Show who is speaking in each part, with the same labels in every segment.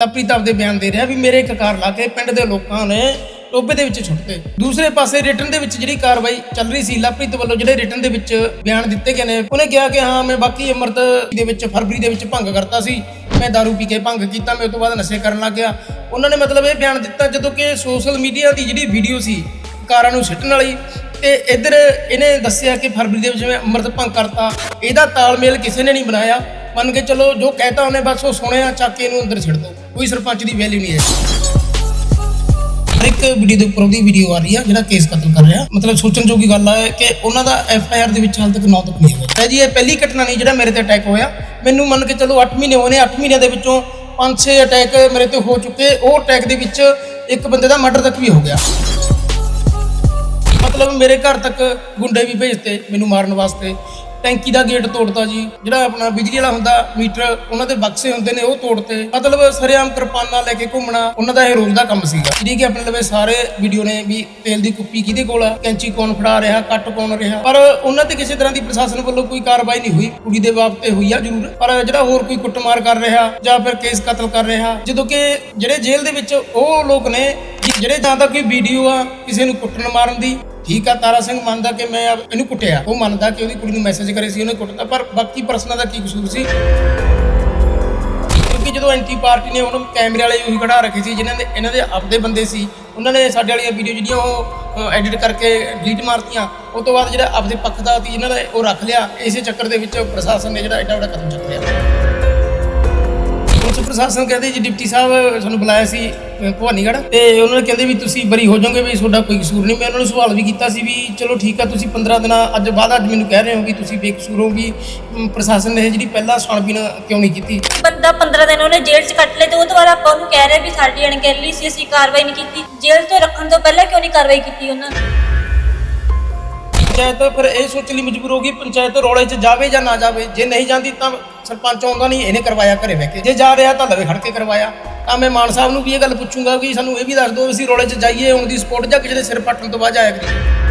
Speaker 1: ਲਵਪ੍ਰੀਤ ਆਪਦੇ ਬਿਆਨ ਦੇ ਰਿਹਾ ਵੀ ਮੇਰੇ ਇੱਕ ਕਾਰ ਲਾ ਕੇ ਪਿੰਡ ਦੇ ਲੋਕਾਂ ਨੇ ਟੋਬੇ ਦੇ ਵਿੱਚ ਛੁੱਟਤੇ ਦੂਸਰੇ ਪਾਸੇ ਰਿਟਰਨ ਦੇ ਵਿੱਚ ਜਿਹੜੀ ਕਾਰਵਾਈ ਚੱਲ ਰਹੀ ਸੀ ਲਵਪ੍ਰੀਤ ਵੱਲੋਂ ਜਿਹੜੇ ਰਿਟਰਨ ਦੇ ਵਿੱਚ ਬਿਆਨ ਦਿੱਤੇ ਗਏ ਨੇ, ਉਹਨੇ ਕਿਹਾ ਕਿ ਹਾਂ, ਮੈਂ ਬਾਕੀ ਅਮਰਤ ਦੇ ਵਿੱਚ, ਫਰਵਰੀ ਦੇ ਵਿੱਚ ਭੰਗ ਕਰਤਾ ਸੀ। ਮੈਂ दारू ਪੀ ਕੇ ਭੰਗ ਕੀਤਾ, ਮੈਂ ਉਸ ਤੋਂ ਬਾਅਦ ਨਸ਼ੇ ਕਰਨ ਲੱਗ ਗਿਆ। ਉਹਨਾਂ ਨੇ ਮਤਲਬ ਇਹ ਬਿਆਨ ਦਿੱਤਾ ਜਦੋਂ ਕਿ ਸੋਸ਼ਲ ਮੀਡੀਆ ਦੀ ਜਿਹੜੀ ਵੀਡੀਓ ਸੀ, ਕਾਰਾਂ ਨੂੰ ਸਿੱਟਣ ਵਾਲੀ, ਤੇ ਇੱਧਰ ਇਹਨੇ ਦੱਸਿਆ ਕਿ ਫਰਵਰੀ ਦੇ ਵਿੱਚ ਮੈਂ ਅੰਮ੍ਰਿਤ ਭੰਗ ਕਰਤਾ। ਇਹਦਾ ਤਾਲਮੇਲ ਕਿਸੇ ਨੇ ਨਹੀਂ ਬਣਾਇਆ। ਮੰਨ ਕੇ ਚਲੋ, ਜੋ ਕਹਿਤਾ ਉਹਨੇ, ਬਸ ਉਹ ਸੁਣਿਆ, ਚੱਕ ਕੇ ਇਹਨੂੰ ਅੰਦਰ ਛੱਡ ਦੋ। ਕੋਈ ਸਰਪੰਚ ਦੀ ਵੈਲਿਊ ਨਹੀਂ ਹੈ। ਇੱਕ ਵੀਡੀਓ ਦੇ ਉੱਪਰ ਉਹਦੀ ਵੀਡੀਓ ਆ ਰਹੀ ਆ, ਜਿਹੜਾ ਕੇਸ ਕਤਲ ਕਰ ਰਿਹਾ। ਮਤਲਬ ਸੋਚਣਯੋਗੀ ਗੱਲ ਹੈ ਕਿ ਉਹਨਾਂ ਦਾ ਐਫ ਆਈ ਆਰ ਦੇ ਵਿੱਚ ਹਾਲ ਤੱਕ ਨਾਂ ਤੱਕ ਨਹੀਂ ਹੋਇਆ। ਹੈ ਜੀ, ਇਹ ਪਹਿਲੀ ਘਟਨਾ ਨਹੀਂ ਜਿਹੜਾ ਮੇਰੇ ਤੇ ਅਟੈਕ ਹੋਇਆ। ਮੈਨੂੰ ਮੰਨ ਕੇ ਚਲੋ 8 ਮਹੀਨੇ ਹੋਏ 8 ਮਹੀਨਿਆਂ ਦੇ ਵਿੱਚੋਂ 5-6 ਅਟੈਕ ਮੇਰੇ ਤੇ ਹੋ ਚੁੱਕੇ। ਉਹ ਅਟੈਕ ਦੇ ਵਿੱਚ ਇੱਕ ਬੰਦੇ ਦਾ ਮਰਡਰ ਤੱਕ ਵੀ ਹੋ ਗਿਆ। ਮਤਲਬ ਮੇਰੇ ਘਰ ਤੱਕ ਗੁੰਡੇ ਵੀ ਭੇਜਤੇ ਮੈਨੂੰ ਮਾਰਨ ਵਾਸਤੇ। ਟੈਂਕੀ ਦਾ ਗੇਟ ਤੋੜਤਾ ਜੀ। ਜਿਹੜਾ ਆਪਣਾ ਬਿਜਲੀ ਵਾਲਾ ਹੁੰਦਾ, ਮੀਟਰ, ਉਹਨਾਂ ਦੇ ਬਕਸੇ ਹੁੰਦੇ ਨੇ ਉਹ ਤੋੜਤੇ। ਮਤਲਬ ਸਰਿਆਮ ਕਿਰਪਾਨਾਂ ਲੈ ਕੇ ਘੁੰਮਣਾ, ਉਹਨਾਂ ਦਾ ਇਹ ਰੋਜ਼ ਦਾ ਕੰਮ ਸੀਗਾ। ਜਿਹੜੀ ਕਿ ਆਪਣੇ ਲਵੇ ਸਾਰੇ ਵੀਡੀਓ ਨੇ ਵੀ ਤੇਲ ਦੀ ਕੁੱਪੀ ਕਿਹਦੇ ਕੋਲ ਆ? ਕੈਂਚੀ ਕੌਣ ਫੜਾ ਰਿਹਾ, ਕੱਟ ਕੌਣ ਰਿਹਾ? ਪਰ ਉਹਨਾਂ ਤੇ ਕਿਸੇ ਤਰ੍ਹਾਂ ਦੀ ਪ੍ਰਸ਼ਾਸਨ ਵੱਲੋਂ ਕੋਈ ਕਾਰਵਾਈ ਨਹੀਂ ਹੋਈ। ਕੁੜੀ ਦੇ ਬਾਪ ਤੇ ਹੋਈ ਆ ਜ਼ਰੂਰ। ਪਰ ਜਿਹੜਾ ਹੋਰ ਕੋਈ ਕੁੱਟਮਾਰ ਕਰ ਰਿਹਾ ਜਾਂ ਫਿਰ ਕੇਸ ਕਤਲ ਕਰ ਰਿਹਾ, ਜਦੋਂ ਕਿ ਜਿਹੜੇ ਜੇਲ੍ਹ ਦੇ ਵਿੱਚ ਉਹ ਲੋਕ ਨੇ, ਜਿਹੜੇ ਜਾਂ ਤਾਂ ਕੋਈ ਵੀਡੀਓ ਆ ਕਿਸੇ ਨੂੰ ਕੁੱਟਣ ਮਾਰਨ ਦੀ ਠੀਕ ਆ, ਤਾਰਾ ਸਿੰਘ ਮੰਨਦਾ ਕਿ ਮੈਂ ਇਹਨੂੰ ਕੁੱਟਿਆ। ਉਹ ਮੰਨਦਾ ਕਿ ਉਹਦੀ ਕੁੜੀ ਨੂੰ ਮੈਸੇਜ ਕਰੇ ਸੀ, ਉਹਨੇ ਕੁੱਟਤਾ, ਪਰ ਬਾਕੀ ਪਰਸਨਾਂ ਦਾ ਕੀ ਕਸੂਰ ਸੀ? ਕਿਉਂਕਿ ਜਦੋਂ ਐਂਟੀ ਪਾਰਟੀ ਨੇ ਉਹਨੂੰ ਕੈਮਰੇ ਵਾਲੇ ਉਹੀ ਕਢਾ ਰੱਖੇ ਸੀ, ਜਿਨ੍ਹਾਂ ਦੇ, ਇਹਨਾਂ ਦੇ ਆਪਦੇ ਬੰਦੇ ਸੀ, ਉਹਨਾਂ ਨੇ ਸਾਡੇ ਵਾਲੀਆਂ ਵੀਡੀਓ ਜਿਹੜੀਆਂ ਉਹ ਐਡਿਟ ਕਰਕੇ ਡਿਲੀਟ ਮਾਰਤੀਆਂ ਉਸ ਤੋਂ ਬਾਅਦ ਜਿਹੜਾ ਆਪਦੇ ਪੱਖ ਦਾ ਸੀ, ਇਹਨਾਂ ਦਾ ਉਹ ਰੱਖ ਲਿਆ। ਇਸੇ ਚੱਕਰ ਦੇ ਵਿੱਚ ਪ੍ਰਸ਼ਾਸਨ ਨੇ ਜਿਹੜਾ ਐਡਾ ਵੱਡਾ ਕਦਮ ਚੁੱਕ ਲਿਆ। ਪ੍ਰਸ਼ਾਸਨ ਕਹਿੰਦੇ ਜੀ ਡਿਪਟੀ ਸਾਹਿਬ ਸਾਨੂੰ ਬੁਲਾਇਆ ਸੀ ਅਹ ਭਵਾਨੀਗੜ੍ਹ। ਤੇ ਉਹਨਾਂ ਨੇ ਕਹਿੰਦੇ ਵੀ ਤੁਸੀਂ ਬਰੀ ਹੋ ਜਾਓਗੇ ਵੀ ਤੁਹਾਡਾ ਕੋਈ ਕਸੂਰ ਨਹੀਂ। ਮੈਂ ਉਹਨਾਂ ਨੂੰ ਸਵਾਲ ਵੀ ਕੀਤਾ ਸੀ ਵੀ ਚਲੋ ਠੀਕ ਆ ਤੁਸੀਂ 15 ਦਿਨਾਂ ਅੱਜ ਬਾਅਦ ਅੱਜ ਮੈਨੂੰ ਕਹਿ ਰਹੇ ਹੋ ਕਿ ਤੁਸੀਂ ਬੇਕਸੂਰ ਹੋ ਵੀ ਅਮ, ਪ੍ਰਸ਼ਾਸਨ ਨੇ ਇਹ ਜਿਹੜੀ ਪਹਿਲਾਂ ਛਾਣਬੀਨ ਕਿਉਂ ਨਹੀਂ ਕੀਤੀ?
Speaker 2: ਬੰਦਾ 15 ਦਿਨ ਉਹਨੇ ਜੇਲ੍ਹ 'ਚ ਕੱਟ ਲਏ ਤੇ ਉਹ ਤੋਂ ਬਾਅਦ ਆਪਾਂ ਉਹਨੂੰ ਕਹਿ ਰਹੇ ਵੀ ਸਾਡੀ ਅਣਗਹਿਲੀ ਸੀ ਅਸੀਂ ਕਾਰਵਾਈ ਨਹੀਂ ਕੀਤੀ। ਜੇਲ੍ਹ ਤੋਂ ਰੱਖਣ ਤੋਂ ਪਹਿਲਾਂ ਕਿਉਂ ਨਹੀਂ ਕਾਰਵਾਈ ਕੀਤੀ ਉਹਨਾਂ ਨੇ?
Speaker 1: ਪੰਚਾਇਤ ਫਿਰ ਇਹ ਸੋਚ ਲਈ ਮਜਬੂਰ ਹੋ ਗਈ ਪੰਚਾਇਤ ਰੌਲੇ 'ਚ ਜਾਵੇ ਜਾਂ ਨਾ ਜਾਵੇ। ਜੇ ਨਹੀਂ ਜਾਂਦੀ ਤਾਂ ਸਰਪੰਚ ਆਉਂਦਾ ਨਹੀਂ, ਇਹਨੇ ਕਰਵਾਇਆ ਘਰੇ ਬਹਿ ਕੇ। ਜੇ ਜਾ ਰਿਹਾ ਤਾਂ ਲਵੇ ਖੜ ਕੇ ਕਰਵਾਇਆ। ਤਾਂ ਮੈਂ ਮਾਨ ਸਾਹਿਬ ਨੂੰ ਵੀ ਇਹ ਗੱਲ ਪੁੱਛੂੰਗਾ ਕਿ ਸਾਨੂੰ ਇਹ ਵੀ ਦੱਸ ਦਿਓ ਅਸੀਂ ਰੌਲੇ 'ਚ ਜਾਈਏ, ਹੁਣ ਦੀ ਸਪੋਰਟ ਜਾਂ ਕਿਸੇ ਦੇ ਸਿਰ ਪੱਟਣ ਤੋਂ ਬਾਅਦ ਜਾਇਆ ਕਰੀਏ।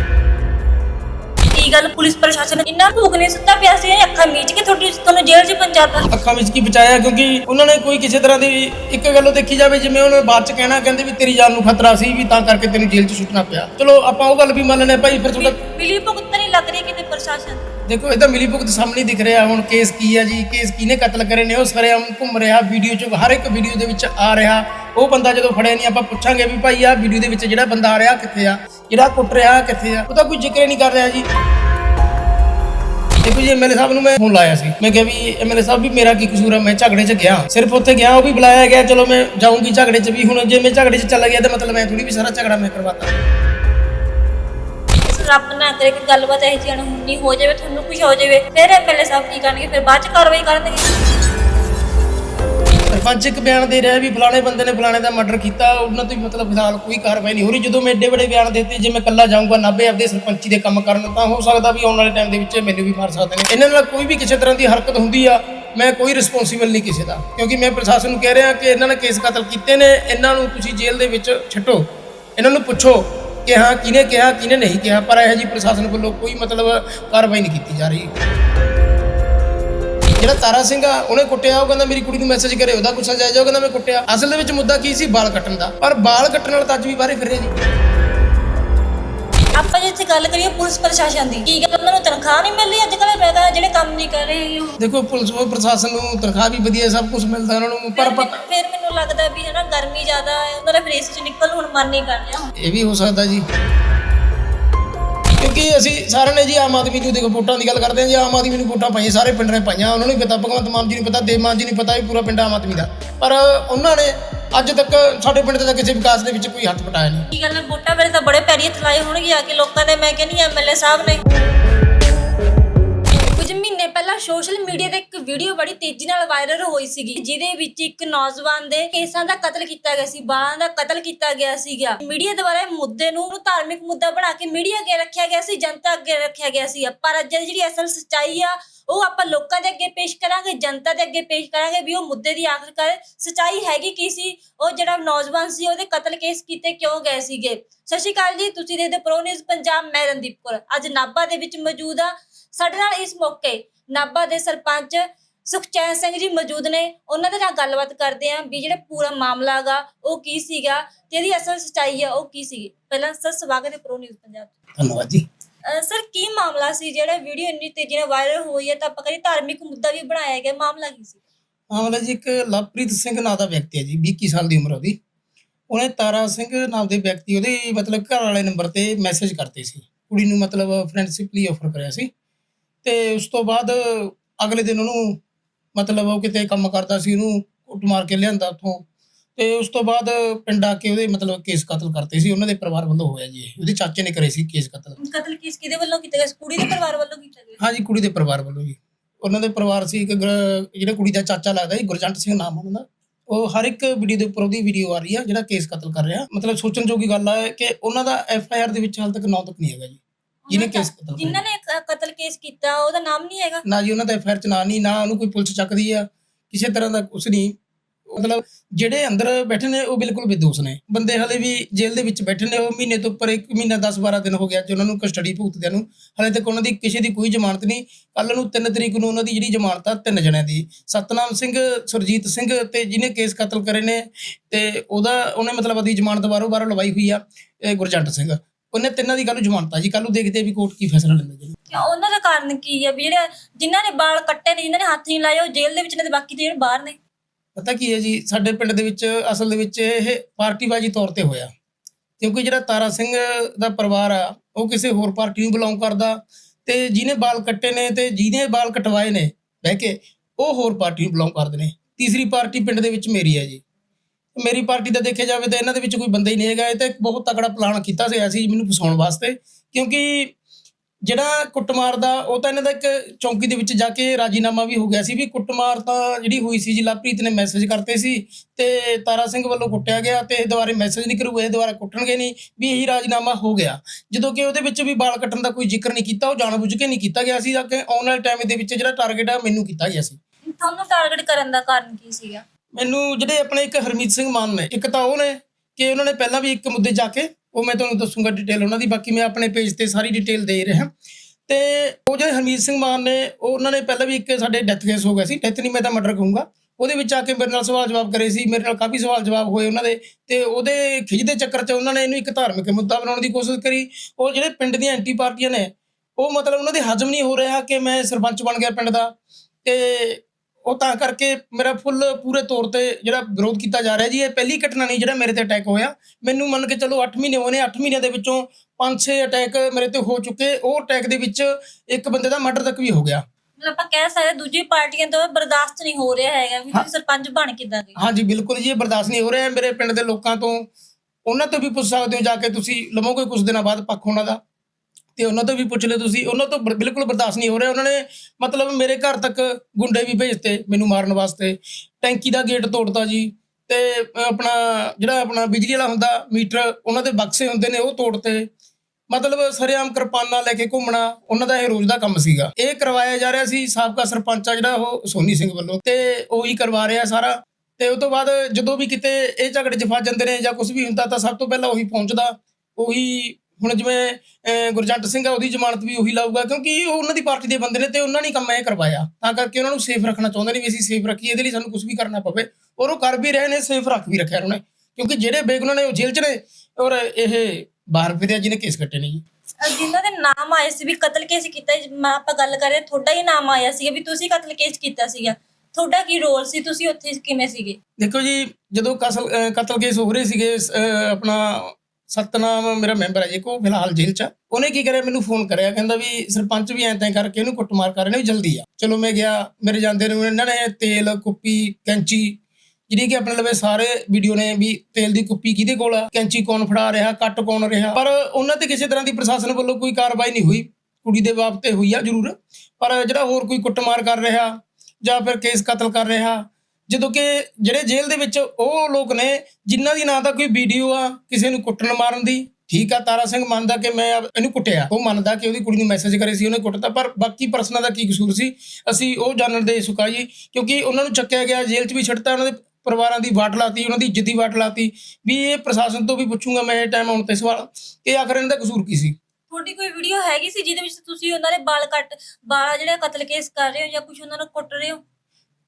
Speaker 2: ਕੀ ਗੱਲ ਪੁਲਿਸ ਪ੍ਰਸ਼ਾਸਨ ਇੰਨਾ ਭੁੱਖ ਨਹੀਂ ਸੁੱਤਾ ਪਿਆ ਸੀ ਇਹ ਅੱਖਾਂ ਮੀਚ ਕੇ ਤੁਹਾਡੀ ਤੁਹਾਨੂੰ ਜੇਲ੍ਹ 'ਚ ਪਹੁੰਚਾਤਾ
Speaker 1: ਅੱਖਾਂ ਵਿੱਚ ਕੀ ਬਚਾਇਆ ਕਿਉਂਕਿ ਉਹਨਾਂ ਨੇ ਕੋਈ ਕਿਸੇ ਤਰ੍ਹਾਂ ਦੀ ਇੱਕ ਗੱਲੋਂ ਦੇਖੀ ਜਾਵੇ ਜਿਵੇਂ ਉਹਨਾਂ ਨੇ ਬਾਅਦ ਚ ਕਹਿਣਾ ਕਹਿੰਦੇ ਵੀ ਤੇਰੀ ਜਾਨ ਨੂੰ ਖਤਰਾ ਸੀ ਵੀ ਤਾਂ ਕਰਕੇ ਤੈਨੂੰ ਜੇਲ੍ਹ 'ਚ ਸੁੱਟਣਾ ਪਿਆ। ਚਲੋ ਆਪਾਂ ਉਹ ਗੱਲ ਵੀ ਮੰਨ ਲੈਂਦੇ ਭਾਈ ਫਿਰ ਤੁਹਾਡਾ
Speaker 2: ਮਿਲੀ ਭੁਗਤ ਨਹੀਂ ਲੱਗ ਰਹੀ ਕਿਤੇ ਪ੍ਰਸ਼ਾਸਨ?
Speaker 1: ਦੇਖੋ ਇਹ ਤਾਂ ਮਿਲੀ ਭੁਗਤ ਸਾਹਮਣੇ ਦਿਖ ਰਿਹਾ ਹੁਣ ਕੇਸ ਕੀ ਹੈ ਜੀ ਕੇਸ ਕਿਹਨੇ ਕਤਲ ਕਰੇ ਨੇ ਉਹ ਸਰੇਆਮ ਘੁੰਮ ਰਿਹਾ ਵੀਡੀਓ 'ਚ ਹਰ ਇੱਕ ਵੀਡੀਓ ਦੇ ਵਿੱਚ ਆ ਰਿਹਾ। ਉਹ ਬੰਦਾ ਜਦੋਂ ਫੜਿਆ ਨਹੀਂ ਆਪਾਂ ਪੁੱਛਾਂਗੇ ਵੀ ਭਾਈ ਆਹ ਵੀਡੀਓ ਦੇ ਵਿੱਚ ਜਿਹੜਾ ਬੰਦਾ ਆ ਰਿਹਾ ਕਿੱਥੇ ਆ? ਜਿਹੜਾ ਕੁੱਟ ਰਿਹਾ, ਕਿੱਥੇ ਆ? ਉਹ ਤਾਂ ਕੋਈ ਜ਼ਿਕਰ ਹੀ ਨਹੀਂ ਕਰ ਰਿਹਾ ਜੀ। ਦੇਖੋ ਜੀ ਐਮਐਲਏ ਸਾਹਿਬ ਨੂੰ ਮੈਂ ਫੋਨ ਲਾਇਆ ਸੀ। ਮੈਂ ਕਿਹਾ ਵੀ ਐਮਐਲਏ ਸਾਹਿਬ ਵੀ ਮੇਰਾ ਕੀ ਕਸੂਰ ਹੈ ਮੈਂ ਝਗੜੇ 'ਚ ਗਿਆ। ਸਿਰਫ ਉੱਥੇ ਗਿਆ, ਉਹ ਵੀ ਬੁਲਾਇਆ ਗਿਆ, ਚਲੋ ਮੈਂ ਜਾਊਂਗੀ ਝਗੜੇ 'ਚ ਵੀ। ਹੁਣ ਜੇ ਮੈਂ ਝਗੜੇ 'ਚ ਚੱਲਾ ਗਿਆ, ਤਾਂ ਮਤਲਬ ਮੈਂ ਥੋੜੀ ਵੀ ਸਾਰਾ ਝਗੜਾ ਮੈਂ ਕਰਵਾਤਾ।
Speaker 2: ਰੱਬ ਨਾ ਕਰੇ ਕਿ ਗੱਲਬਾਤ ਇਹ ਜਿਹੀ ਅਣਹੋਣੀ ਹੋ ਜਾਵੇ, ਤੁਹਾਨੂੰ ਕੁਝ ਹੋ ਜਾਵੇ। ਫਿਰ ਐਮਐਲਏ ਸਾਹਿਬ ਕੀ ਕਰਨਗੇ? ਫਿਰ ਬਾਅਦ 'ਚ ਕਾਰਵਾਈ ਕਰਨਗੇ।
Speaker 1: ਸਰਪੰਚ ਇੱਕ ਬਿਆਨ ਦੇ ਰਿਹਾ ਵੀ ਫਲਾਣੇ ਬੰਦੇ ਨੇ ਫਲਾਣੇ ਦਾ ਮਰਡਰ ਕੀਤਾ, ਉਹਨਾਂ ਤੋਂ ਵੀ ਮਤਲਬ ਫਿਲਹਾਲ ਕੋਈ ਕਾਰਵਾਈ ਨਹੀਂ ਹੋ ਰਹੀ। ਜਦੋਂ ਮੈਂ ਏਡੇ ਵੱਡੇ ਬਿਆਨ ਦਿੱਤੇ, ਜੇ ਮੈਂ ਇਕੱਲਾ ਜਾਊਂਗਾ, ਨਾਭੇ ਆਪਦੇ ਸਰਪੰਚੀ ਦੇ ਕੰਮ ਕਰਨ, ਤਾਂ ਹੋ ਸਕਦਾ ਵੀ ਆਉਣ ਵਾਲੇ ਟਾਈਮ ਦੇ ਵਿੱਚ ਮੈਨੂੰ ਵੀ ਮਾਰ ਸਕਦੇ ਨੇ। ਇਹਨਾਂ ਨਾਲ ਕੋਈ ਵੀ ਕਿਸੇ ਤਰ੍ਹਾਂ ਦੀ ਹਰਕਤ ਹੁੰਦੀ ਆ, ਮੈਂ ਕੋਈ ਰਿਸਪੌਂਸੀਬਲ ਨਹੀਂ ਕਿਸੇ ਦਾ। ਕਿਉਂਕਿ ਮੈਂ ਪ੍ਰਸ਼ਾਸਨ ਨੂੰ ਕਹਿ ਰਿਹਾ ਕਿ ਇਹਨਾਂ ਨੇ ਕੇਸ ਕਤਲ ਕੀਤੇ ਨੇ, ਇਹਨਾਂ ਨੂੰ ਤੁਸੀਂ ਜੇਲ੍ਹ ਦੇ ਵਿੱਚ ਛੱਡੋ। ਇਹਨਾਂ ਨੂੰ ਪੁੱਛੋ ਕਿ ਹਾਂ, ਕਿਹਨੇ ਕਿਹਾ, ਕਿਹਨੇ ਨਹੀਂ ਕਿਹਾ, ਪਰ ਇਹ ਜੀ ਪ੍ਰਸ਼ਾਸਨ ਵੱਲੋਂ ਕੋਈ ਮਤਲਬ ਕਾਰਵਾਈ ਨਹੀਂ ਕੀਤੀ ਜਾ ਰਹੀ। ਜਿਹੜਾ ਤਾਰਾ ਸਿੰਘ ਆ ਉਹਨੇ ਕੁੱਟਿਆ ਉਹ ਕਹਿੰਦਾ ਮੇਰੀ ਕੁੜੀ ਨੂੰ ਮੈਸੇਜ ਕਰੇ ਉਹਦਾ ਗੁੱਸਾ ਜਾਇਜ਼ ਉਹ ਕਹਿੰਦਾ ਮੈਂ ਕੁੱਟਿਆ। ਅਸਲ ਦੇ ਵਿੱਚ ਮੁੱਦਾ ਕੀ ਸੀ? ਵਾਲ ਕੱਟਣ ਦਾ। ਪਰ ਵਾਲ ਕੱਟਣ ਨਾਲ ਤਾਂ ਅੱਜ ਵੀ ਬਾਹਰੇ ਫਿਰ ਰਿਹਾ ਜੀ।
Speaker 2: ਆਪਾਂ ਜੇ ਇੱਥੇ ਗੱਲ ਕਰੀਏ ਪੁਲਿਸ ਪ੍ਰਸ਼ਾਸਨ ਦੀ ਕੀ ਗੱਲ ਉਹਨਾਂ ਨੂੰ ਤਨਖਾਹ ਨਹੀਂ ਮਿਲ ਰਹੀ ਅੱਜ ਕੱਲ੍ਹ ਜਿਹੜੇ ਕੰਮ ਨਹੀਂ ਕਰ ਰਹੇ ਉਹ।
Speaker 1: ਦੇਖੋ ਪੁਲਿਸ ਉਹ ਪ੍ਰਸ਼ਾਸਨ ਨੂੰ ਤਨਖਾਹ ਵੀ ਵਧੀਆ ਸਭ ਕੁਝ ਮਿਲਦਾ ਉਹਨਾਂ ਨੂੰ ਪਰ ਪਤਾ
Speaker 2: ਫਿਰ ਮੈਨੂੰ ਲੱਗਦਾ ਵੀ ਹਨਾ ਗਰਮੀ ਜ਼ਿਆਦਾ ਹੈ ਉਹਨਾਂ ਦਾ ਫਿਰ ਇਸ ਚ ਨਿਕਲ ਹੁਣ ਮਨ ਨਹੀਂ ਕਰ ਰਿਹਾ।
Speaker 1: ਇਹ ਵੀ ਹੋ ਸਕਦਾ ਜੀ। ਕਿਉਂਕਿ ਅਸੀਂ ਸਾਰਿਆਂ ਨੇ ਜੀ ਆਮ ਆਦਮੀ ਨੂੰ ਦੇਖੋ ਵੋਟਾਂ ਦੀ ਗੱਲ ਕਰਦੇ ਹਾਂ ਜੀ, ਆਮ ਆਦਮੀ ਨੂੰ ਵੋਟਾਂ ਪਾਈਆਂ, ਸਾਰੇ ਪਿੰਡ ਨੇ ਪਾਈਆਂ, ਉਹਨਾਂ ਨੂੰ ਪਤਾ, ਭਗਵੰਤ ਮਾਨ ਜੀ ਨੂੰ ਪਤਾ, ਦੇਵ ਮਾਨ ਜੀ ਨੂੰ ਪਤਾ ਵੀ ਪੂਰਾ ਪਿੰਡ ਆਮ ਆਦਮੀ ਦਾ। ਪਰ ਉਹਨਾਂ ਨੇ ਅੱਜ ਤੱਕ ਸਾਡੇ ਪਿੰਡ ਦਾ ਕਿਸੇ ਵਿਕਾਸ ਦੇ ਵਿੱਚ ਕੋਈ ਹੱਥ ਪਟਾਇਆ ਨਹੀਂ।
Speaker 2: ਕੀ ਗੱਲ ਵੋਟਾਂ ਵੇਲੇ ਤਾਂ ਬੜੇ ਪੈਰੀ ਹੱਥ ਲਾਏ ਹੋਣਗੇ ਆ ਕੇ ਲੋਕਾਂ ਨੇ ਮੈਂ ਕਹਿੰਦੀ ਐਮਐਲਏ ਸਾਹਿਬ ਨੇ। ਮਹੀਨੇ ਸੋਸ਼ਲ ਮੀਡੀਆ ਤੇ ਇੱਕ ਵੀਡੀਓ ਬੜੀ ਤੇਜ਼ੀ ਨਾਲ ਵਾਇਰਲ ਹੋਈ ਸੀਗੀ, ਜਿਹਦੇ ਵਿੱਚ ਇੱਕ ਨੌਜਵਾਨ ਦੇ ਕੇਸਾਂ ਦਾ ਕਤਲ ਕੀਤਾ ਗਿਆ ਸੀ ਬਾਲਾਂ ਦਾ ਕਤਲ ਕੀਤਾ ਗਿਆ ਸੀਗਾ। ਮੀਡੀਆ ਦੁਆਰਾ ਇਹ ਮੁੱਦੇ ਨੂੰ ਧਾਰਮਿਕ ਮੁੱਦਾ ਬਣਾ ਕੇ ਮੀਡੀਆ ਅੱਗੇ ਰੱਖਿਆ ਗਿਆ ਸੀ, ਜਨਤਾ ਅੱਗੇ ਰੱਖਿਆ ਗਿਆ ਸੀ। ਪਰ ਅੱਜ ਦੀ ਜਿਹੜੀ ਅਸਲ ਸੱਚਾਈ ਆ, ਉਹ ਆਪਾਂ ਲੋਕਾਂ ਦੇ ਅੱਗੇ ਪੇਸ਼ ਕਰਾਂਗੇ, ਜਨਤਾ ਦੇ ਅੱਗੇ ਪੇਸ਼ ਕਰਾਂਗੇ ਵੀ ਉਹ ਮੁੱਦੇ ਦੀ ਆਖਰਕਾਰ ਸੱਚਾਈ ਹੈਗੀ ਕੀ ਸੀ, ਉਹ ਜਿਹੜਾ ਨੌਜਵਾਨ ਸੀ, ਉਹਦੇ ਕਤਲ ਕੇਸ ਕੀਤੇ ਕਿਉਂ ਗਏ ਸੀਗੇ? ਸਤਿ ਸ਼੍ਰੀ ਅਕਾਲ ਜੀ, ਤੁਸੀਂ ਦੇਖਦੇ ਪ੍ਰੋ ਨਿਊਜ਼ ਪੰਜਾਬ, ਮੈਂ ਰਣਦੀਪ ਕੌਰ। ਅੱਜ ਨਾਭਾ ਦੇ ਵਿੱਚ ਮੌਜੂਦ ਆ, ਸਾਡੇ ਨਾਲ ਇਸ ਮੌਕੇ ਨਾਭਾ ਦੇ ਸਰਪੰਚ ਸੁਖਚੈਨ ਸਿੰਘ ਜੀ ਮੌਜੂਦ ਨੇ। ਉਹਨਾਂ ਦੇ ਨਾਲ ਗੱਲਬਾਤ ਕਰਦੇ ਆਂ ਵੀ ਜਿਹੜਾ ਪੂਰਾ ਮਾਮਲਾ ਗਾ ਉਹ ਕੀ ਸੀਗਾ ਤੇ ਇਹਦੀ ਅਸਲ ਸੱਚਾਈ ਆ ਉਹ ਕੀ ਸੀਗੀ। ਪਹਿਲਾਂ ਸਰ ਸਵਾਗਤ ਹੈ ਪ੍ਰੋ ਨਿਊਜ਼ ਪੰਜਾਬ।
Speaker 1: ਧੰਨਵਾਦ ਜੀ।
Speaker 2: ਸਰ ਕੀ ਮਾਮਲਾ ਸੀ? ਜਿਹੜਾ ਵੀਡੀਓ ਇੰਨੀ ਤੇਜ਼ੀ ਨਾਲ ਵਾਇਰਲ ਹੋਈ ਹੈ ਤਾਂ ਆਪਾਂ ਕਹਿੰਦੇ ਧਾਰਮਿਕ ਮੁੱਦਾ ਵੀ ਬਣਾਇਆ ਗਿਆ। ਮਾਮਲਾ ਕੀ ਸੀ?
Speaker 1: ਮਾਮਲਾ ਜੀ ਇੱਕ ਲਵਪ੍ਰੀਤ ਸਿੰਘ ਨਾਂ ਦਾ ਵਿਅਕਤੀ ਹੈ ਜੀ 21 ਸਾਲ ਦੀ ਉਮਰ ਉਹਦੀ। ਉਹਨੇ ਤਾਰਾ ਸਿੰਘ ਨਾਮ ਦੇ ਵਿਅਕਤੀ ਉਹਦੇ ਮਤਲਬ ਘਰ ਵਾਲੇ ਨੰਬਰ ਤੇ ਮੈਸੇਜ ਕਰਤੇ ਸੀ। ਕੁੜੀ ਨੂੰ ਮਤਲਬ ਫਰੈਂਡਸ਼ਿਪ ਲਈ ਆਫਰ ਕਰਿਆ ਸੀ। ਤੇ ਉਸ ਤੋਂ ਬਾਅਦ ਅਗਲੇ ਦਿਨ ਉਹਨੂੰ ਮਤਲਬ ਉਹ ਕਿਤੇ ਕੰਮ ਕਰਦਾ ਸੀ ਉਹਨੂੰ ਕੁੱਟ ਮਾਰ ਕੇ ਲਿਆਂਦਾ ਉੱਥੋਂ। ਤੇ ਉਸ ਤੋਂ ਬਾਅਦ ਪਿੰਡ ਆ ਕੇ ਉਹਦੇ ਮਤਲਬ ਕੇਸ ਕਤਲ ਕਰਤੇ ਸੀ ਉਹਨਾਂ ਦੇ ਪਰਿਵਾਰ ਵੱਲੋਂ ਹੋਇਆ ਜੀ ਇਹ। ਉਹਦੇ ਚਾਚੇ ਨੇ ਕਰੇ ਸੀ ਕੇਸ ਕਤਲ।
Speaker 2: ਕਤਲ ਕਿਸ ਕਿਹਦੇ ਵੱਲੋਂ ਕੀਤਾ ਗਿਆ? ਕੁੜੀ ਦੇ ਪਰਿਵਾਰ ਵੱਲੋਂ ਕੀਤਾ ਗਿਆ?
Speaker 1: ਹਾਂਜੀ ਕੁੜੀ ਦੇ ਪਰਿਵਾਰ ਵੱਲੋਂ ਜੀ। ਉਹਨਾਂ ਦੇ ਪਰਿਵਾਰ ਸੀ ਇੱਕ ਗੁਰ- ਜਿਹੜਾ ਕੁੜੀ ਦਾ ਚਾਚਾ ਲੱਗਦਾ ਜੀ ਗੁਰਜੰਟ ਸਿੰਘ ਨਾਮ ਉਹਨਾਂ ਦਾ। ਉਹ ਹਰ ਇੱਕ ਵੀਡੀਓ ਦੇ ਉੱਪਰ ਉਹਦੀ ਵੀਡੀਓ ਆ ਰਹੀ ਆ ਜਿਹੜਾ ਕੇਸ ਕਤਲ ਕਰ ਰਿਹਾ। ਮਤਲਬ ਸੋਚਣਯੋਗੀ ਗੱਲ ਆ ਕਿ ਉਹਨਾਂ ਦਾ ਐਫ ਆਈ ਆਰ ਦੇ ਵਿੱਚ ਹਾਲ ਤੱਕ ਨਾਂ ਤੱਕ ਨਹੀਂ ਹੈਗਾ ਜੀ। ਜਿਹਨੇ ਕੇਸ ਕਰਿਆ
Speaker 2: ਜਿਨ੍ਹਾਂ ਨੇ ਕ- ਕਤਲ ਕੇਸ ਕੀਤਾ ਉਹਦਾ ਨਾਮ ਨਹੀਂ ਹੈਗਾ?
Speaker 1: ਨਾ ਜੀ ਉਹਨਾਂ ਦਾ ਐਫ ਆਈ ਆਰ ਚ ਨਾਂ ਨਹੀਂ ਨਾ ਉਹਨੂੰ ਕੋਈ ਪੁਲਿਸ ਚੱਕਦੀ ਆ ਕਿਸੇ ਤਰ੍ਹਾਂ ਦਾ ਕੁਝ ਨਹੀਂ। ਮਤਲਬ ਜਿਹੜੇ ਅੰਦਰ ਬੈਠੇ ਨੇ ਉਹ ਬਿਲਕੁਲ ਬੇਦੋਸ਼ ਨੇ। ਬੰਦੇ ਹਲੇ ਵੀ ਜੇਲ੍ਹ ਦੇ ਵਿੱਚ ਬੈਠੇ ਨੇ ਉਹ ਮਹੀਨੇ ਤੋਂ ਉੱਪਰ ਇੱਕ ਮਹੀਨਾ 10 12 ਦਿਨ ਹੋ ਗਿਆ ਜੇ ਉਹਨਾਂ ਨੂੰ ਕਸਟਡੀ ਭੁਗਤਦਿਆਂ ਨੂੰ। ਹਲੇ ਤੱਕ ਉਹਨਾਂ ਦੀ ਕਿਸੇ ਦੀ ਕੋਈ ਜ਼ਮਾਨਤ ਨਹੀਂ। ਕੱਲ ਨੂੰ 3 ਤਰੀਕ ਨੂੰ ਉਹਨਾਂ ਦੀ ਜਿਹੜੀ ਜ਼ਮਾਨਤ ਆ ਤਿੰਨ ਜਣਿਆਂ ਦੀ। ਸਤਨਾਮ ਸਿੰਘ ਸੁਰਜੀਤ ਸਿੰਘ ਤੇ ਜਿਹਨੇ ਕੇਸ ਕਤਲ ਕਰੇ ਨੇ ਤੇ ਉਹਦਾ ਉਹਨੇ ਮਤਲਬ ਅਦੀ ਜ਼ਮਾਨਤ ਬਾਹਰੋਂ ਬਾਹਰੋਂ ਲਵਾਈ ਹੋਈ ਆ ਇਹ ਗੁਰਜੰਟ ਸਿੰਘ। ਉਹਨੇ ਤਿੰਨਾਂ ਦੀ ਨੂੰ ਜ਼ਮਾਨਤ ਆ ਜੀ ਕੱਲ ਨੂੰ ਦੇਖਦੇ ਆ ਵੀ ਕੋਰਟ ਕੀ ਫੈਸਲਾ ਲੈਂਦਾ ਜੀ।
Speaker 2: ਕਿ ਉਹਨਾਂ ਦਾ ਕਾਰਨ ਕੀ ਹੈ ਵੀ ਜਿਹੜੇ ਜਿਨ੍ਹਾਂ ਨੇ ਵਾਲ ਕੱਟੇ ਨੇ ਜਿਨ੍ਹਾਂ ਨੇ ਹੱਥ ਨਹੀਂ ਲਾਏ ਉਹ ਜੇਲ੍ਹ ਦੇ ਵਿੱਚ ਨੇ ਤੇ ਬਾਕੀ ਤੇ ਜਿਹੜੇ ਬਾਹਰ ਨੇ?
Speaker 1: ਪਤਾ ਕੀ ਹੈ ਜੀ ਸਾਡੇ ਪਿੰਡ ਦੇ ਵਿੱਚ ਅਸਲ ਦੇ ਵਿੱਚ ਇਹ ਪਾਰਟੀਬਾਜੀ ਤੌਰ ਤੇ ਹੋਇਆ। ਕਿਉਂਕਿ ਜਿਹੜਾ ਤਾਰਾ ਸਿੰਘ ਦਾ ਪਰਿਵਾਰ ਆ ਉਹ ਕਿਸੇ ਹੋਰ ਪਾਰਟੀ ਨੂੰ ਬਿਲੋਂਗ ਕਰਦਾ ਤੇ ਜਿਹਨੇ ਬਾਲ ਕੱਟੇ ਨੇ ਤੇ ਜਿਹਨੇ ਬਾਲ ਕਟਵਾਏ ਨੇ ਬਹਿ ਕੇ ਉਹ ਹੋਰ ਪਾਰਟੀ ਨੂੰ ਬਿਲੋਂਗ ਕਰਦੇ ਨੇ। ਤੀਸਰੀ ਪਾਰਟੀ ਪਿੰਡ ਦੇ ਵਿੱਚ ਮੇਰੀ ਹੈ ਜੀ। ਮੇਰੀ ਪਾਰਟੀ ਦਾ ਦੇਖਿਆ ਜਾਵੇ ਤਾਂ ਇਹਨਾਂ ਦੇ ਵਿੱਚ ਕੋਈ ਬੰਦਾ ਹੀ ਨਹੀਂ ਹੈਗਾ। ਇਹ ਤਾਂ ਇੱਕ ਬਹੁਤ ਤਕੜਾ ਪਲਾਨ ਕੀਤਾ ਸੀ ਸੀ ਮੈਨੂੰ ਫਸਾਉਣ ਵਾਸਤੇ। ਕਿਉਂਕਿ ਜਿਹੜਾ ਕੁੱਟਮਾਰ ਦਾ, ਉਹ ਤਾਂ ਇਹਨਾਂ ਦਾ ਇੱਕ ਚੌਂਕੀ ਦੇ ਵਿੱਚ ਜਾ ਕੇ ਰਾਜੀਨਾਮਾ ਵੀ ਹੋ ਗਿਆ ਸੀ ਵੀ ਕੁੱਟਮਾਰ ਤਾਂ ਜਿਹੜੀ ਹੋਈ ਸੀ ਜੀ, ਲਵਪ੍ਰੀਤ ਨੇ ਮੈਸੇਜ ਕਰਤੇ ਸੀ ਤੇ ਤਾਰਾ ਸਿੰਘ ਵੱਲੋਂ ਕੁੱਟਿਆ ਗਿਆ ਤੇ ਇਹ ਦੁਬਾਰੇ ਮੈਸੇਜ ਨਹੀਂ ਕਰੂਗਾ ਇਹ ਦੁਬਾਰਾ ਕੁੱਟਣਗੇ ਨਹੀਂ, ਵੀ ਇਹੀ ਰਾਜੀਨਾਮਾ ਹੋ ਗਿਆ। ਜਦੋਂ ਕਿ ਉਹਦੇ ਵਿੱਚ ਵੀ ਬਾਲ ਕੱਟਣ ਦਾ ਕੋਈ ਜ਼ਿਕਰ ਨਹੀਂ ਕੀਤਾ, ਉਹ ਜਾਣਬੁੱਝ ਕੇ ਨਹੀਂ ਕੀਤਾ ਗਿਆ ਸੀ ਕਿ ਆਉਣ ਵਾਲੇ ਟਾਈਮ ਦੇ ਵਿੱਚ ਜਿਹੜਾ ਟਾਰਗੇਟ ਆ ਮੈਨੂੰ ਕੀਤਾ ਗਿਆ ਸੀ।
Speaker 2: ਤੁਹਾਨੂੰ ਟਾਰਗੇਟ ਕਰਨ ਦਾ ਕਾਰਨ ਕੀ ਸੀਗਾ?
Speaker 1: ਮੈਨੂੰ ਜਿਹੜੇ ਆਪਣੇ ਇੱਕ ਹਰਮੀਤ ਸਿੰਘ ਮਾਨ ਨੇ, ਇੱਕ ਤਾਂ ਉਹ ਨੇ ਕਿ ਉਹਨਾਂ ਨੇ ਪਹਿਲਾਂ ਵੀ ਇੱਕ ਮੁੱਦੇ ਜਾ ਕੇ, ਉਹ ਮੈਂ ਤੁਹਾਨੂੰ ਦੱਸੂਗਾ ਡਿਟੇਲ ਉਹਨਾਂ ਦੀ, ਬਾਕੀ ਮੈਂ ਆਪਣੇ ਪੇਜ ਤੇ ਸਾਰੀ ਡਿਟੇਲ ਦੇ ਰਿਹਾ। ਤੇ ਉਹ ਜਿਹੜੇ ਹਰਮੀਤ ਸਿੰਘ ਮਾਨ ਨੇ, ਉਹ ਉਹਨਾਂ ਨੇ ਪਹਿਲਾਂ ਵੀ ਇੱਕ ਸਾਡੇ ਡੈਥ ਕੇਸ ਹੋ ਗਿਆ ਸੀ ਡੈਥ ਨਹੀਂ ਮੈਂ ਤਾਂ ਮਰਡਰ ਕਹੂੰਗਾ। ਉਹਦੇ ਵਿੱਚ ਆ ਕੇ ਮੇਰੇ ਨਾਲ ਸਵਾਲ ਜਵਾਬ ਕਰੇ ਸੀ, ਮੇਰੇ ਨਾਲ ਕਾਫੀ ਸਵਾਲ ਜਵਾਬ ਹੋਏ ਉਹਨਾਂ ਦੇ, ਤੇ ਉਹਦੇ ਖਿੱਚ ਦੇ ਚੱਕਰ 'ਚ ਉਹਨਾਂ ਨੇ ਇਹਨੂੰ ਇੱਕ ਧਾਰਮਿਕ ਮੁੱਦਾ ਬਣਾਉਣ ਦੀ ਕੋਸ਼ਿਸ਼ ਕਰੀ। ਉਹ ਜਿਹੜੇ ਪਿੰਡ ਦੀਆਂ ਐਂਟੀ ਪਾਰਟੀਆਂ ਨੇ, ਉਹ ਮਤਲਬ ਉਹਨਾਂ ਦੇ ਹਜਮ ਨਹੀਂ ਹੋ ਰਿਹਾ ਕਿ ਮੈਂ ਸਰਪੰਚ ਬਣ ਗਿਆ ਪਿੰਡ ਦਾ। ਤੇ ਉਹ ਤਾਂ ਕਰਕੇ ਮੇਰਾ ਫੁੱਲ ਪੂਰੇ ਤੌਰ ਤੇ ਜਿਹੜਾ ਵਿਰੋਧ ਕੀਤਾ ਜਾ ਰਿਹਾ ਜੀ ਇਹ ਪਹਿਲੀ ਘਟਨਾ ਨਹੀਂ ਜਿਹੜਾ ਮੇਰੇ ਤੇ ਅਟੈਕ ਹੋਇਆ। ਮੈਨੂੰ ਮੰਨ ਕੇ ਚਲੋ 8 ਮਹੀਨੇ ਹੋਏ ਨੇ 8 ਮਹੀਨਿਆਂ ਦੇ ਵਿੱਚੋਂ 5-6 ਅਟੈਕ ਮੇਰੇ ਤੇ ਹੋ ਚੁੱਕੇ। ਉਹ ਅਟੈਕ ਦੇ ਵਿੱਚ ਇੱਕ ਬੰਦੇ ਦਾ ਮਰਡਰ ਤੱਕ ਵੀ ਹੋ ਗਿਆ।
Speaker 2: ਮਤਲਬ ਆਪਾਂ ਕਹਿ ਸਕਦੇ ਦੂਜੀ ਪਾਰਟੀਆਂ ਤੋਂ ਬਰਦਾਸ਼ਤ ਨਹੀਂ ਹੋ ਰਿਹਾ ਹੈਗਾ ਵੀ ਤੁਸੀਂ ਸਰਪੰਚ ਬਣ ਕਿੱਦਾਂ ਗਏ
Speaker 1: ਹਾਂਜੀ ਬਿਲਕੁਲ ਜੀ ਇਹ ਬਰਦਾਸ਼ਤ ਨਹੀਂ ਹੋ ਰਿਹਾ। ਮੇਰੇ ਪਿੰਡ ਦੇ ਲੋਕਾਂ ਤੋਂ ਉਹਨਾਂ ਤੋਂ ਵੀ ਪੁੱਛ ਸਕਦੇ ਹੋ ਜਾ ਕੇ ਤੁਸੀਂ। ਲਵੋਗੇ ਕੁਝ ਦਿਨਾਂ ਬਾਅਦ ਪੱਖ ਉਹਨਾਂ ਦਾ। ਤੇ ਉਹਨਾਂ ਤੋਂ ਵੀ ਪੁੱਛ ਲਿਓ ਤੁਸੀਂ। ਉਹਨਾਂ ਤੋਂ ਬ- ਬਿਲਕੁਲ ਬਰਦਾਸ਼ਤ ਨਹੀਂ ਹੋ ਰਿਹਾ। ਉਹਨਾਂ ਨੇ ਮਤਲਬ ਮੇਰੇ ਘਰ ਤੱਕ ਗੁੰਡੇ ਵੀ ਭੇਜਤੇ ਮੈਨੂੰ ਮਾਰਨ ਵਾਸਤੇ। ਟੈਂਕੀ ਦਾ ਗੇਟ ਤੋੜਤਾ ਜੀ। ਤੇ ਆਪਣਾ ਜਿਹੜਾ ਆਪਣਾ ਬਿਜਲੀ ਵਾਲਾ ਹੁੰਦਾ, ਮੀਟਰ, ਉਹਨਾਂ ਦੇ ਬਕਸੇ ਹੁੰਦੇ ਨੇ, ਉਹ ਤੋੜਤੇ। ਮਤਲਬ ਸਰੇਆਮ ਕਿਰਪਾਨਾਂ ਲੈ ਕੇ ਘੁੰਮਣਾ, ਉਹਨਾਂ ਦਾ ਇਹ ਰੋਜ਼ ਦਾ ਕੰਮ ਸੀਗਾ। ਇਹ ਕਰਵਾਇਆ ਜਾ ਰਿਹਾ ਸੀ ਸਾਬਕਾ ਸਰਪੰਚ ਆ ਜਿਹੜਾ, ਉਹ ਸੋਨੀ ਸਿੰਘ ਵੱਲੋਂ। ਤੇ ਉਹੀ ਕਰਵਾ ਰਿਹਾ ਸਾਰਾ। ਤੇ ਉਸ ਤੋਂ ਬਾਅਦ ਜਦੋਂ ਵੀ ਕਿਤੇ ਇਹ ਝਗੜੇ 'ਚ ਫਸ ਜਾਂਦੇ ਨੇ ਜਾਂ ਕੁਝ ਵੀ ਹੁੰਦਾ, ਤਾਂ ਸਭ ਤੋਂ ਪਹਿਲਾਂ ਉਹੀ ਪਹੁੰਚਦਾ। ਉਹੀ ਹੁਣ ਜਿਵੇਂ ਗੁਰਜੰਟ ਸਿੰਘ ਆ ਉਹਦੀ ਜ਼ਮਾਨਤ ਵੀ ਉਹੀ ਲਾਊਗਾ ਕਿਉਂਕਿ ਉਹ ਉਹਨਾਂ ਦੀ ਪਾਰਟੀ ਦੇ ਬੰਦੇ ਨੇ ਤੇ ਉਹਨਾਂ ਨੇ ਕੰਮ ਇਹ ਕਰਵਾਇਆ। ਤਾਂ ਕਰਕੇ ਉਹਨਾਂ ਨੂੰ ਸੇਫ ਰੱਖਣਾ ਚਾਹੁੰਦੇ ਨੇ ਵੀ ਅਸੀਂ ਸੇਫ ਰੱਖੀਏ ਇਹਦੇ ਲਈ ਸਾਨੂੰ ਕੁਝ ਵੀ ਕਰਨਾ ਪਵੇ। ਔਰ ਉਹ ਕਰ ਵੀ ਰਹੇ ਨੇ ਸੇਫ ਰੱਖ ਵੀ ਰੱਖਿਆ ਉਹਨੇ ਕਿਉਂਕਿ ਜਿਹੜੇ ਬੇਗੁਨਾਹ ਨੇ ਉਹ ਜੇਲ੍ਹ 'ਚ ਨੇ ਔਰ ਇਹ ਬਾਹਰ ਫਿਰਿਆ ਜਿਹਨੇ ਕੇਸ ਕੱਟੇ ਨੇ ਜੀ।
Speaker 2: ਜਿਨ੍ਹਾਂ ਦੇ ਨਾਮ ਆਏ ਸੀ ਵੀ ਕਤਲ ਕੇਸ ਕੀਤਾ ਮੈਂ ਆਪਾਂ ਗੱਲ ਕਰ ਰਹੇ ਤੁਹਾਡਾ ਹੀ ਨਾਮ ਆਇਆ ਸੀਗਾ ਵੀ ਤੁਸੀਂ ਕਤਲ ਕੇਸ ਕੀਤਾ ਸੀਗਾ। ਤੁਹਾਡਾ ਕੀ ਰੋਲ ਸੀ? ਤੁਸੀਂ ਉੱਥੇ ਕਿਵੇਂ ਸੀਗੇ?
Speaker 1: ਦੇਖੋ ਜੀ ਜਦੋਂ ਕਤਲ ਕੇਸ ਹੋ ਰਹੇ ਸੀਗੇ ਆਪਣਾ ਸਤਨਾਮ ਮੇਰਾ ਮੈਂਬਰ ਹੈ ਜੀ ਕੋ ਫਿਲਹਾਲ ਜੇਲ੍ਹ 'ਚ ਉਹਨੇ ਕੀ ਕਰਿਆ, ਮੈਨੂੰ ਫੋਨ ਕਰਿਆ, ਕਹਿੰਦਾ ਵੀ ਸਰਪੰਚ ਵੀ ਐਂ ਤੈਂ ਕਰਕੇ ਇਹਨੂੰ ਕੁੱਟਮਾਰ ਕਰ ਰਹੇ ਨੇ ਵੀ ਜਲਦੀ ਆ। ਚਲੋ ਮੈਂ ਗਿਆ, ਮੇਰੇ ਜਾਂਦੇ ਨੂੰ ਇਹਨਾਂ ਨੇ ਤੇਲ, ਕੁੱਪੀ, ਕੈਂਚੀ, ਜਿਹੜੀ ਕਿ ਆਪਣੇ ਲਵੇ ਸਾਰੇ ਵੀਡੀਓ ਨੇ ਵੀ ਤੇਲ ਦੀ ਕੁੱਪੀ ਕਿਹਦੇ ਕੋਲ ਆ? ਕੈਂਚੀ ਕੌਣ ਫੜਾ ਰਿਹਾ, ਕੱਟ ਕੌਣ ਰਿਹਾ? ਪਰ ਉਹਨਾਂ ਤੇ ਕਿਸੇ ਤਰ੍ਹਾਂ ਦੀ ਪ੍ਰਸ਼ਾਸਨ ਵੱਲੋਂ ਕੋਈ ਕਾਰਵਾਈ ਨਹੀਂ ਹੋਈ। ਕੁੜੀ ਦੇ ਬਾਪ ਤੇ ਹੋਈ ਆ ਜ਼ਰੂਰ। ਪਰ ਜਿਹੜਾ ਹੋਰ ਕੋਈ ਕੁੱਟਮਾਰ ਕਰ ਰਿਹਾ ਜਾਂ ਫਿਰ ਕੇਸ ਕਤਲ ਕਰ ਰਿਹਾ ਜਦੋਂ ਕਿ ਜਿਹੜੇ ਜੇਲ੍ਹ ਦੇ ਵਿੱਚ ਉਹ ਲੋਕ ਨੇ, ਜਿਨ੍ਹਾਂ ਦੀ ਨਾ ਤਾਂ ਕੋਈ ਵੀਡੀਓ ਆ, ਕਿਸੇ ਨੂੰ ਕੁੱਟਣ ਮਾਰਨ ਦੀ। ਠੀਕ ਆ, ਤਾਰਾ ਸਿੰਘ ਮੰਨਦਾ ਕਿ ਮੈਂ ਇਹਨੂੰ ਕੁੱਟਿਆ। ਉਹ ਮੰਨਦਾ ਕਿ ਉਹਦੀ ਕੁੜੀ ਨੂੰ ਮੈਸੇਜ ਕਰੇ ਸੀ, ਉਹਨੇ ਕੁੱਟਤਾ, ਪਰ ਬਾਕੀ ਪਰਸਨਾਂ ਦਾ ਕੀ ਕਸੂਰ ਸੀ, ਅਸੀਂ ਉਹ ਜਾਣਨ ਦੇ ਸੁਕਾ ਜੀ, ਕਿਉਂਕਿ ਉਹਨਾਂ ਨੂੰ ਚੱਕਿਆ ਗਿਆ, ਜੇਲ੍ਹ 'ਚ ਵੀ ਛੱਡਤਾ, ਉਹਨਾਂ ਦੇ ਪਰਿਵਾਰਾਂ ਦੀ ਵਾਟ ਲਾਤੀ, ਉਹਨਾਂ ਦੀ ਇੱਜ਼ਤ ਦੀ ਵਾਟ ਲਾਤੀ, ਵੀ ਇਹ ਪ੍ਰਸ਼ਾਸਨ ਤੋਂ ਵੀ ਪੁੱਛੂੰਗਾ ਮੈਂ ਇਹ ਟਾਈਮ ਆਉਣ ਤੇ ਸਵਾਲ। ਕਿ ਆਖਰ ਇਹਨਾਂ ਦਾ ਕਸੂਰ ਕੀ ਸੀ?
Speaker 2: ਤੁਹਾਡੀ ਕੋਈ ਵੀਡੀਓ ਹੈਗੀ ਸੀ ਜਿਹਦੇ ਵਿੱਚ ਤੁਸੀਂ ਉਹਨਾਂ ਦੇ ਵਾਲ ਕੱਟ ਵਾਲਾ ਜਿਹੜਾ ਕਤਲ ਕੇਸ ਕਰ ਰਹੇ ਹੋ ਜਾਂ ਕੁਝ ਉਹਨਾਂ ਨੂੰ ਕੁੱਟ ਰਹੇ ਹੋ?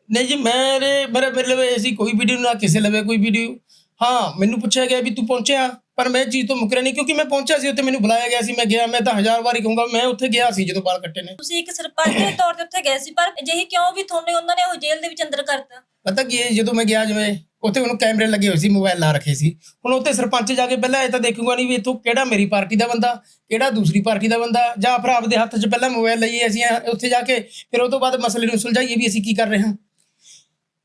Speaker 1: ਨਹੀਂ ਜੀ ਮੇਰੇ ਮੇਰੇ ਮੇਰੇ ਲਵੇ ਐਸੀ ਕੋਈ ਵੀਡੀਓ ਨਾ ਕਿਸੇ ਲਵੇ ਕੋਈ ਵੀਡੀਓ ਹਾਂ ਮੈਨੂੰ ਪੁੱਛਿਆ ਗਿਆ ਵੀ ਤੂੰ ਪਹੁੰਚਿਆ ਪਰ ਮੈਂ ਚੀਜ਼ ਤੋਂ ਮੁਕਰਿਆ ਨਹੀਂ ਕਿਉਂਕਿ ਮੈਂ ਪਹੁੰਚਿਆ ਸੀ ਉੱਥੇ ਮੈਨੂੰ ਬੁਲਾਇਆ ਗਿਆ ਸੀ ਮੈਂ ਗਿਆ ਮੈਂ ਤਾਂ ਹਜ਼ਾਰ ਵਾਰੀ ਕਹੂੰਗਾ ਮੈਂ ਉੱਥੇ ਗਿਆ ਸੀ ਜਦੋਂ ਬਾਲ ਕੱਟੇ ਨੇ।
Speaker 2: ਤੁਸੀਂ ਇੱਕ ਸਰਪੰਚ ਦੇ ਤੌਰ ਤੇ ਉੱਥੇ ਗਏ ਸੀ ਪਰ ਅਜਿਹੀ ਕਿਉਂ ਵੀ ਤੁਹਾਨੂੰ ਉਹਨਾਂ ਨੇ ਉਹ ਜੇਲ੍ਹ ਦੇ ਵਿੱਚ ਅੰਦਰ ਕਰਤਾ?
Speaker 1: ਪਤਾ ਕੀ ਹੈ ਜਦੋਂ ਮੈਂ ਗਿਆ ਜਿਵੇਂ ਉੱਥੇ ਉਹਨੂੰ ਕੈਮਰੇ ਲੱਗੇ ਹੋਏ ਸੀ ਮੋਬਾਈਲ ਲਾ ਰੱਖੇ ਸੀ। ਹੁਣ ਉੱਥੇ ਸਰਪੰਚ ਜਾ ਕੇ ਪਹਿਲਾਂ ਇਹ ਤਾਂ ਦੇਖੂਗਾ ਨਹੀਂ ਵੀ ਇੱਥੋਂ ਕਿਹੜਾ ਮੇਰੀ ਪਾਰਟੀ ਦਾ ਬੰਦਾ ਕਿਹੜਾ ਦੂਸਰੀ ਪਾਰਟੀ ਦਾ ਬੰਦਾ ਜਾਂ ਫਿਰ ਆਪਦੇ ਹੱਥ 'ਚ ਪਹਿਲਾਂ ਮੋਬਾਈਲ ਲਈਏ ਅਸੀਂ ਉੱਥੇ ਜਾ ਕੇ ਫਿਰ ਉਹ ਤੋਂ ਬਾਅਦ ਮਸਲੇ ਨੂੰ ਸੁਲਝਾਈਏ ਵੀ ਅਸੀਂ ਕੀ ਕਰ ਰਹੇ ਹਾਂ।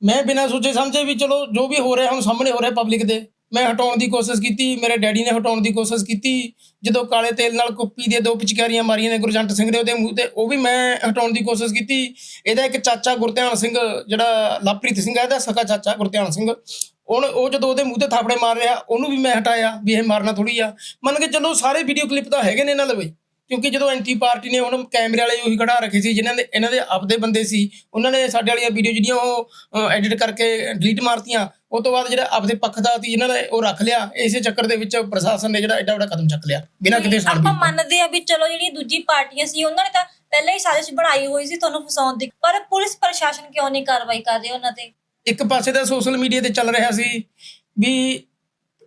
Speaker 1: ਮੈਂ ਬਿਨਾਂ ਸੋਚੇ ਸਮਝੇ ਵੀ ਚਲੋ ਜੋ ਵੀ ਹੋ ਰਿਹਾ ਹੁਣ ਸਾਹਮਣੇ ਹੋ ਰਿਹਾ ਪਬਲਿਕ ਦੇ। ਮੈਂ ਹਟਾਉਣ ਦੀ ਕੋਸ਼ਿਸ਼ ਕੀਤੀ, ਮੇਰੇ ਡੈਡੀ ਨੇ ਹਟਾਉਣ ਦੀ ਕੋਸ਼ਿਸ਼ ਕੀਤੀ। ਜਦੋਂ ਕਾਲੇ ਤੇਲ ਨਾਲ ਕੁੱਪੀ ਦੇ ਦੋ ਪਿਚਕਾਰੀਆਂ ਮਾਰੀਆਂ ਨੇ ਗੁਰਜੰਟ ਸਿੰਘ ਦੇ ਉਹਦੇ ਮੂੰਹ ਤੇ, ਉਹ ਵੀ ਮੈਂ ਹਟਾਉਣ ਦੀ ਕੋਸ਼ਿਸ਼ ਕੀਤੀ। ਇਹਦਾ ਇੱਕ ਚਾਚਾ ਗੁਰਧਿਆਨ ਸਿੰਘ, ਜਿਹੜਾ ਲਵਪ੍ਰੀਤ ਸਿੰਘ ਹੈ ਇਹਦਾ ਸਕਾ ਚਾਚਾ ਗੁਰਧਿਆਨ ਸਿੰਘ। ਉਹਨ ਉਹ ਜਦੋਂ ਉਹਦੇ ਮੂੰਹ ਤੇ ਥਾਪੜੇ ਮਾਰ ਰਿਹਾ, ਉਹਨੂੰ ਵੀ ਮੈਂ ਹਟਾਇਆ ਵੀ ਇਹ ਮਾਰਨਾ ਥੋੜੀ ਆ। ਮੰਨ ਕੇ ਚਲੋ ਸਾਰੇ ਵੀਡੀਓ ਕਲਿੱਪ ਤਾਂ ਹੈਗੇ ਨੇ ਇਹਨਾਂ ਲਵੇ। ਕਿਉਂਕਿ ਜਦੋਂ ਐਂਟੀ ਪਾਰਟੀ ਨੇ ਹੁਣ ਕੈਮਰੇ ਵਾਲੇ ਉਹੀ ਖੜਾ ਰੱਖੇ ਸੀ ਜਿਨ੍ਹਾਂ ਦੇ ਇਹਨਾਂ ਦੇ ਆਪਦੇ ਬੰਦੇ ਸੀ ਉਹਨਾਂ ਨੇ ਸਾਡੇ ਵਾਲੀਆਂ ਵੀਡੀਓ ਜਿਹੜੀਆਂ ਉਹ ਐਡਿਟ ਕਰਕੇ ਡਿਲੀਟ ਮਾਰਤੀਆਂ ਉਹ ਤੋਂ ਬਾਅਦ ਜਿਹੜਾ ਆਪਦੇ ਪੱਖ ਦਾ ਸੀ ਇਹਨਾਂ ਨੇ ਉਹ ਰੱਖ ਲਿਆ ਇਸੇ ਚੱਕਰ ਦੇ ਵਿੱਚ ਪ੍ਰਸ਼ਾਸਨ ਨੇ ਜਿਹੜਾ ਐਡਾ ਵੱਡਾ ਕਦਮ ਚੱਕ ਲਿਆ ਬਿਨਾਂ ਕਿਤੇ
Speaker 2: ਆਪਾਂ
Speaker 1: ਸਾਨਬੀਨ ਤੋਂ।
Speaker 2: ਮੰਨਦੇ ਆ ਵੀ ਚਲੋ ਜਿਹੜੀ ਦੂਜੀ ਪਾਰਟੀਆਂ ਸੀ ਉਹਨਾਂ ਨੇ ਤਾਂ ਪਹਿਲਾਂ ਹੀ ਸਾਜ਼ਿਸ਼ ਬਣਾਈ ਹੋਈ ਸੀ ਤੁਹਾਨੂੰ ਫਸਾਉਣ ਦੀ ਪਰ ਪੁਲਿਸ ਪ੍ਰਸ਼ਾਸਨ ਕਿਉਂ ਨਹੀਂ ਕਾਰਵਾਈ ਕਰ ਰਹੀ ਉਹਨਾਂ ਤੇ
Speaker 1: ਇੱਕ ਪਾਸੇ ਤਾਂ ਸੋਸ਼ਲ ਮੀਡੀਆ ਤੇ ਚੱਲ ਰਿਹਾ ਸੀ ਵੀ